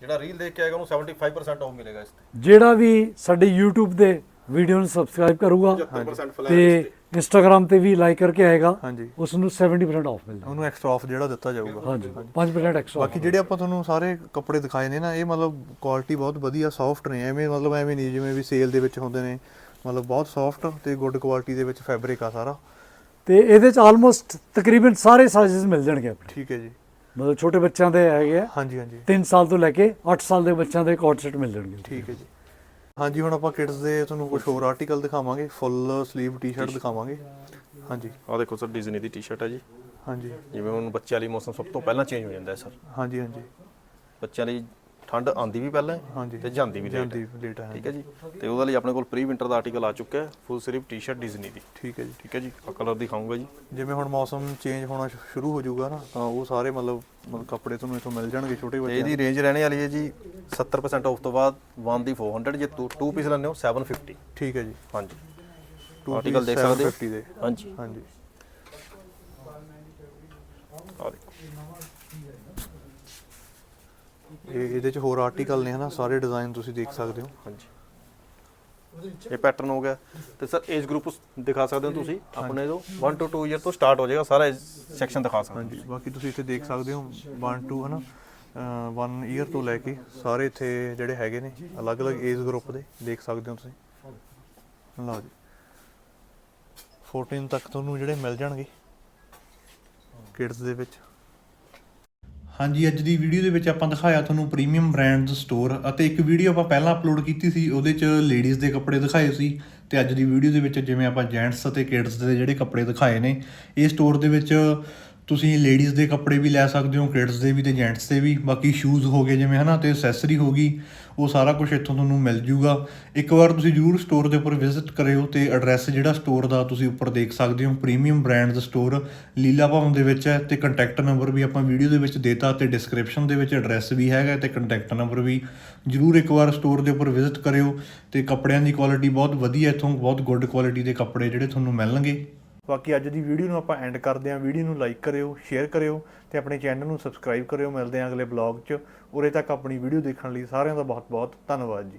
ਜਿਹੜਾ ਰੀਲ ਦੇਖ ਕੇ ਆਏਗਾ ਉਹਨੂੰ 75% ਆਫ ਮਿਲੇਗਾ ਇਸ ਤੇ। ਜਿਹੜਾ ਵੀ ਸਾਡੇ YouTube ਦੇ ਵੀਡੀਓ ਨੂੰ ਸਬਸਕ੍ਰਾਈਬ ਕਰੂਗਾ 75% ਫਲੈਟ ਤੇ Instagram ਤੇ ਵੀ ਲਾਈਕ ਕਰਕੇ ਆਏਗਾ। ਹਾਂਜੀ। ਉਸ ਨੂੰ 70% ਆਫ ਮਿਲ ਜਾਏਗਾ ਉਹਨੂੰ ਐਕਸਟਰਾ ਆਫ ਜਿਹੜਾ ਦਿੱਤਾ ਜਾਊਗਾ। ਹਾਂਜੀ। 5% ਐਕਸਟਰਾ ਬਾਕੀ ਜਿਹੜੇ ਆਪਾਂ ਤੁਹਾਨੂੰ ਸਾਰੇ ਕੱਪੜੇ ਦਿਖਾਏ ਨੇ ਨਾ ਇਹ ਮਤਲਬ ਕੁਆਲਿਟੀ ਬਹੁਤ ਵਧੀਆ ਸੌਫਟ ਨੇ। ਐਵੇਂ ਮਤਲਬ ਐਵੇਂ ਨਹੀਂ ਜਿਵੇਂ ਵੀ ਸੇਲ ਦੇ ਵਿੱਚ ਹੁੰਦੇ ਨੇ। ਮਤਲਬ ਬਹੁਤ ਸੌਫਟ ਤੇ ਗੁੱਡ ਕੁਆਲਿਟੀ ਦੇ ਵਿੱਚ ਫੈਬਰਿਕ ਆ ਸਾਰਾ। ਤੇ ਇਹਦੇ ਚ ਆਲਮੋਸਟ ਤਕਰੀਬਨ ਸਾਰੇ ਸਾਈਜ਼ਸ ਮਿਲ ਜਾਣਗੇ ਆਪਣੇ। ਠੀਕ ਹੈ ਜੀ। ਮਤਲਬ ਛੋਟੇ ਬੱਚਿਆਂ ਦੇ ਹੈਗੇ ਆ। ਹਾਂਜੀ ਹਾਂਜੀ। 3 ਸਾਲ ਤੋਂ ਲੈ ਕੇ 8 ਸਾਲ ਦੇ ਬੱਚਿਆਂ ਦੇ ਕੋਟ ਸੈਟ ਮਿਲ ਜਾਣਗੇ। ਠੀਕ ਹੈ ਜੀ। ਹਾਂਜੀ ਹੁਣ ਆਪਾਂ ਕਿਡਸ ਦੇ ਤੁਹਾਨੂੰ ਕੁਝ ਹੋਰ ਆਰਟੀਕਲ ਦਿਖਾਵਾਂਗੇ ਫੁੱਲ 슬ੀਵ ਟੀ-ਸ਼ਰਟ ਦਿਖਾਵਾਂਗੇ। ਹਾਂਜੀ। ਆਹ ਦੇਖੋ ਸਰ ਡਿਜ਼ਨੀ ਦੀ ਟੀ-ਸ਼ਰਟ ਹੈ ਜੀ। ਹਾਂਜੀ। ਜਿਵੇਂ ਹੁਣ ਬੱਚਿਆਂ ਲਈ ਮੌਸਮ ਸਭ ਤੋਂ ਪਹਿਲਾਂ ਚੇਂਜ ਹੋ ਜਾਂਦਾ ਹੈ ਸਰ। ਹਾਂਜੀ ਹਾਂਜੀ। ਬੱਚਿਆਂ ਲਈ ਠੰਡ ਆਂਦੀ ਵੀ ਪਹਿਲਾਂ ਹੈ ਤੇ ਜਾਂਦੀ ਵੀ ਲੇਟ ਜਾਂਦੀ ਹੈ ਲੇਟ ਹੈ ਠੀਕ ਹੈ ਜੀ? ਤੇ ਉਹਦੇ ਲਈ ਆਪਣੇ ਕੋਲ ਪ੍ਰੀ ਵਿੰਟਰ ਦਾ ਆਰਟੀਕਲ ਆ ਚੁੱਕਾ ਹੈ ਫੁੱਲ ਸਲੀਵ ਟੀ-ਸ਼ਰਟ ਡਿਜ਼ਨੀ ਦੀ। ਠੀਕ ਹੈ ਜੀ। ਠੀਕ ਹੈ ਜੀ? ਆ ਕਲਰ ਦਿਖਾਉਂਗਾ ਜੀ। ਜਿਵੇਂ ਹੁਣ ਮੌਸਮ ਚੇਂਜ ਹੋਣਾ ਸ਼ੁਰੂ ਹੋ ਜਾਊਗਾ ਨਾ ਤਾਂ ਉਹ ਸਾਰੇ ਮਤਲਬ ਮਤਲਬ ਕੱਪੜੇ ਤੁਹਾਨੂੰ ਇੱਥੋਂ ਮਿਲ ਜਾਣਗੇ ਛੋਟੇ ਤੇ ਬੱਚਿਆਂ ਇਹਦੀ ਰੇਂਜ ਰਹਿਣੇ ਵਾਲੀ ਹੈ ਜੀ 70% ਆਫ ਤੋਂ ਬਾਅਦ 1 ਦੀ 400 ਜੇ 2 ਪੀਸ ਲੈਂਦੇ ਹੋ 750 ਠੀਕ ਹੈ ਜੀ। ਹਾਂਜੀ। ਆਰਟੀਕਲ ਦੇਖ ਸਕਦੇ ਹੋ? 750 ਦੇ। ਹਾਂਜੀ। ਹਾਂਜੀ ਆ ਦੇਖੋ ਇਹ ਇਹਦੇ ਚ ਹੋਰ ਆਰਟੀਕਲ ਨੇ ਹਨਾ ਸਾਰੇ ਡਿਜ਼ਾਈਨ ਤੁਸੀਂ ਦੇਖ ਸਕਦੇ ਹੋ। ਹਾਂਜੀ। ਇਹ ਪੈਟਰਨ ਹੋ ਗਿਆ। ਤੇ ਸਰ ਏਜ ਗਰੁੱਪ ਦਿਖਾ ਸਕਦੇ ਹੋ ਤੁਸੀਂ ਆਪਣੇ ਤੋਂ। 1 ਤੋਂ 2 ਇਅਰ ਤੋਂ ਸਟਾਰਟ ਹੋ ਜਾਏਗਾ ਸਾਰਾ ਸੈਕਸ਼ਨ ਦਿਖਾ ਸਕਦੇ ਹਾਂਜੀ ਬਾਕੀ ਤੁਸੀਂ ਇੱਥੇ ਦੇਖ ਸਕਦੇ ਹੋ 1 2 ਹਨਾ 1 ਈਅਰ ਤੋਂ ਲੈ ਕੇ ਸਾਰੇ ਇੱਥੇ ਜਿਹੜੇ ਹੈਗੇ ਨੇ ਅਲੱਗ-ਅਲੱਗ ਏਜ ਗਰੁੱਪ ਦੇ ਦੇਖ ਸਕਦੇ ਹੋ ਤੁਸੀਂ। ਲਓ ਜੀ। 14 ਤੱਕ ਤੁਹਾਨੂੰ ਜਿਹੜੇ ਮਿਲ ਜਾਣਗੇ ਕਿਡਸ ਦੇ ਵਿੱਚ। ਹਾਂਜੀ, ਅੱਜ ਦੀ ਵੀਡੀਓ ਦੇ ਵਿੱਚ ਆਪਾਂ ਦਿਖਾਇਆ ਤੁਹਾਨੂੰ ਪ੍ਰੀਮੀਅਮ ਬ੍ਰਾਂਡਸ ਸਟੋਰ ਅਤੇ ਇੱਕ ਵੀਡੀਓ ਆਪਾਂ ਪਹਿਲਾਂ ਅਪਲੋਡ ਕੀਤੀ ਸੀ, ਉਹਦੇ 'ਚ ਲੇਡੀਜ਼ ਦੇ ਕੱਪੜੇ ਦਿਖਾਏ ਸੀ ਤੇ ਅੱਜ ਦੀ ਵੀਡੀਓ ਦੇ ਵਿੱਚ ਜਿਵੇਂ ਆਪਾਂ ਜੈਂਟਸ ਅਤੇ ਕਿਡਸ ਦੇ ਜਿਹੜੇ ਕੱਪੜੇ ਦਿਖਾਏ ਨੇ, ਇਹ ਸਟੋਰ ਦੇ ਵਿੱਚ ਤੁਸੀਂ ਲੇਡੀਜ਼ ਦੇ ਕੱਪੜੇ ਵੀ ਲੈ ਸਕਦੇ ਹੋ ਕਿਡਸ ਦੇ ਵੀ ਤੇ ਜੈਂਟਸ ਦੇ ਵੀ। ਬਾਕੀ ਸ਼ੂਜ਼ ਹੋ ਗਏ ਜਿਵੇਂ, ਹਨਾ, ਤੇ ਐਕਸੈਸਰੀ ਹੋ ਗਈ, ਉਹ ਸਾਰਾ ਕੁਝ ਇੱਥੋਂ ਤੁਹਾਨੂੰ ਮਿਲ ਜੂਗਾ। ਇੱਕ ਵਾਰ ਤੁਸੀਂ ਜਰੂਰ ਸਟੋਰ ਦੇ ਉੱਪਰ ਵਿਜ਼ਿਟ ਕਰਿਓ ਤੇ ਐਡਰੈਸ ਜਿਹੜਾ ਸਟੋਰ ਦਾ ਤੁਸੀਂ ਉੱਪਰ ਦੇਖ ਸਕਦੇ ਹੋ premium brands store Leela Bhawan ਦੇ ਵਿੱਚ ਹੈ ਤੇ ਕੰਟੈਕਟ ਨੰਬਰ ਵੀ ਆਪਾਂ ਵੀਡੀਓ ਦੇ ਵਿੱਚ ਦੇਤਾ ਤੇ ਡਿਸਕ੍ਰਿਪਸ਼ਨ ਦੇ ਵਿੱਚ ਐਡਰੈਸ ਵੀ ਹੈਗਾ ਤੇ ਕੰਟੈਕਟ ਨੰਬਰ ਵੀ। ਜਰੂਰ ਇੱਕ ਵਾਰ ਸਟੋਰ ਦੇ ਉੱਪਰ ਵਿਜ਼ਿਟ ਕਰਿਓ ਤੇ ਕੱਪੜਿਆਂ ਦੀ ਕੁਆਲਿਟੀ ਬਹੁਤ ਵਧੀਆ ਇੱਥੋਂ, ਬਹੁਤ ਗੁੱਡ ਕੁਆਲਿਟੀ ਦੇ ਕੱਪੜੇ ਜਿਹੜੇ ਤੁਹਾਨੂੰ ਮਿਲਣਗੇ। ਬਾਕੀ ਅੱਜ ਦੀ ਵੀਡੀਓ ਨੂੰ ਆਪਾਂ ਐਂਡ ਕਰਦੇ ਹਾਂ। ਵੀਡੀਓ ਨੂੰ ਲਾਈਕ ਕਰਿਓ ਸ਼ੇਅਰ ਕਰਿਓ ਤੇ ਆਪਣੇ ਚੈਨਲ ਨੂੰ ਸਬਸਕ੍ਰਾਈਬ ਕਰਿਓ। ਮਿਲਦੇ ਹਾਂ ਅਗਲੇ ਬਲੌਗ 'ਚ। ਉਰੇ ਤੱਕ ਆਪਣੀ ਵੀਡੀਓ ਦੇਖਣ ਲਈ ਸਾਰਿਆਂ ਦਾ ਬਹੁਤ ਬਹੁਤ ਧੰਨਵਾਦ ਜੀ।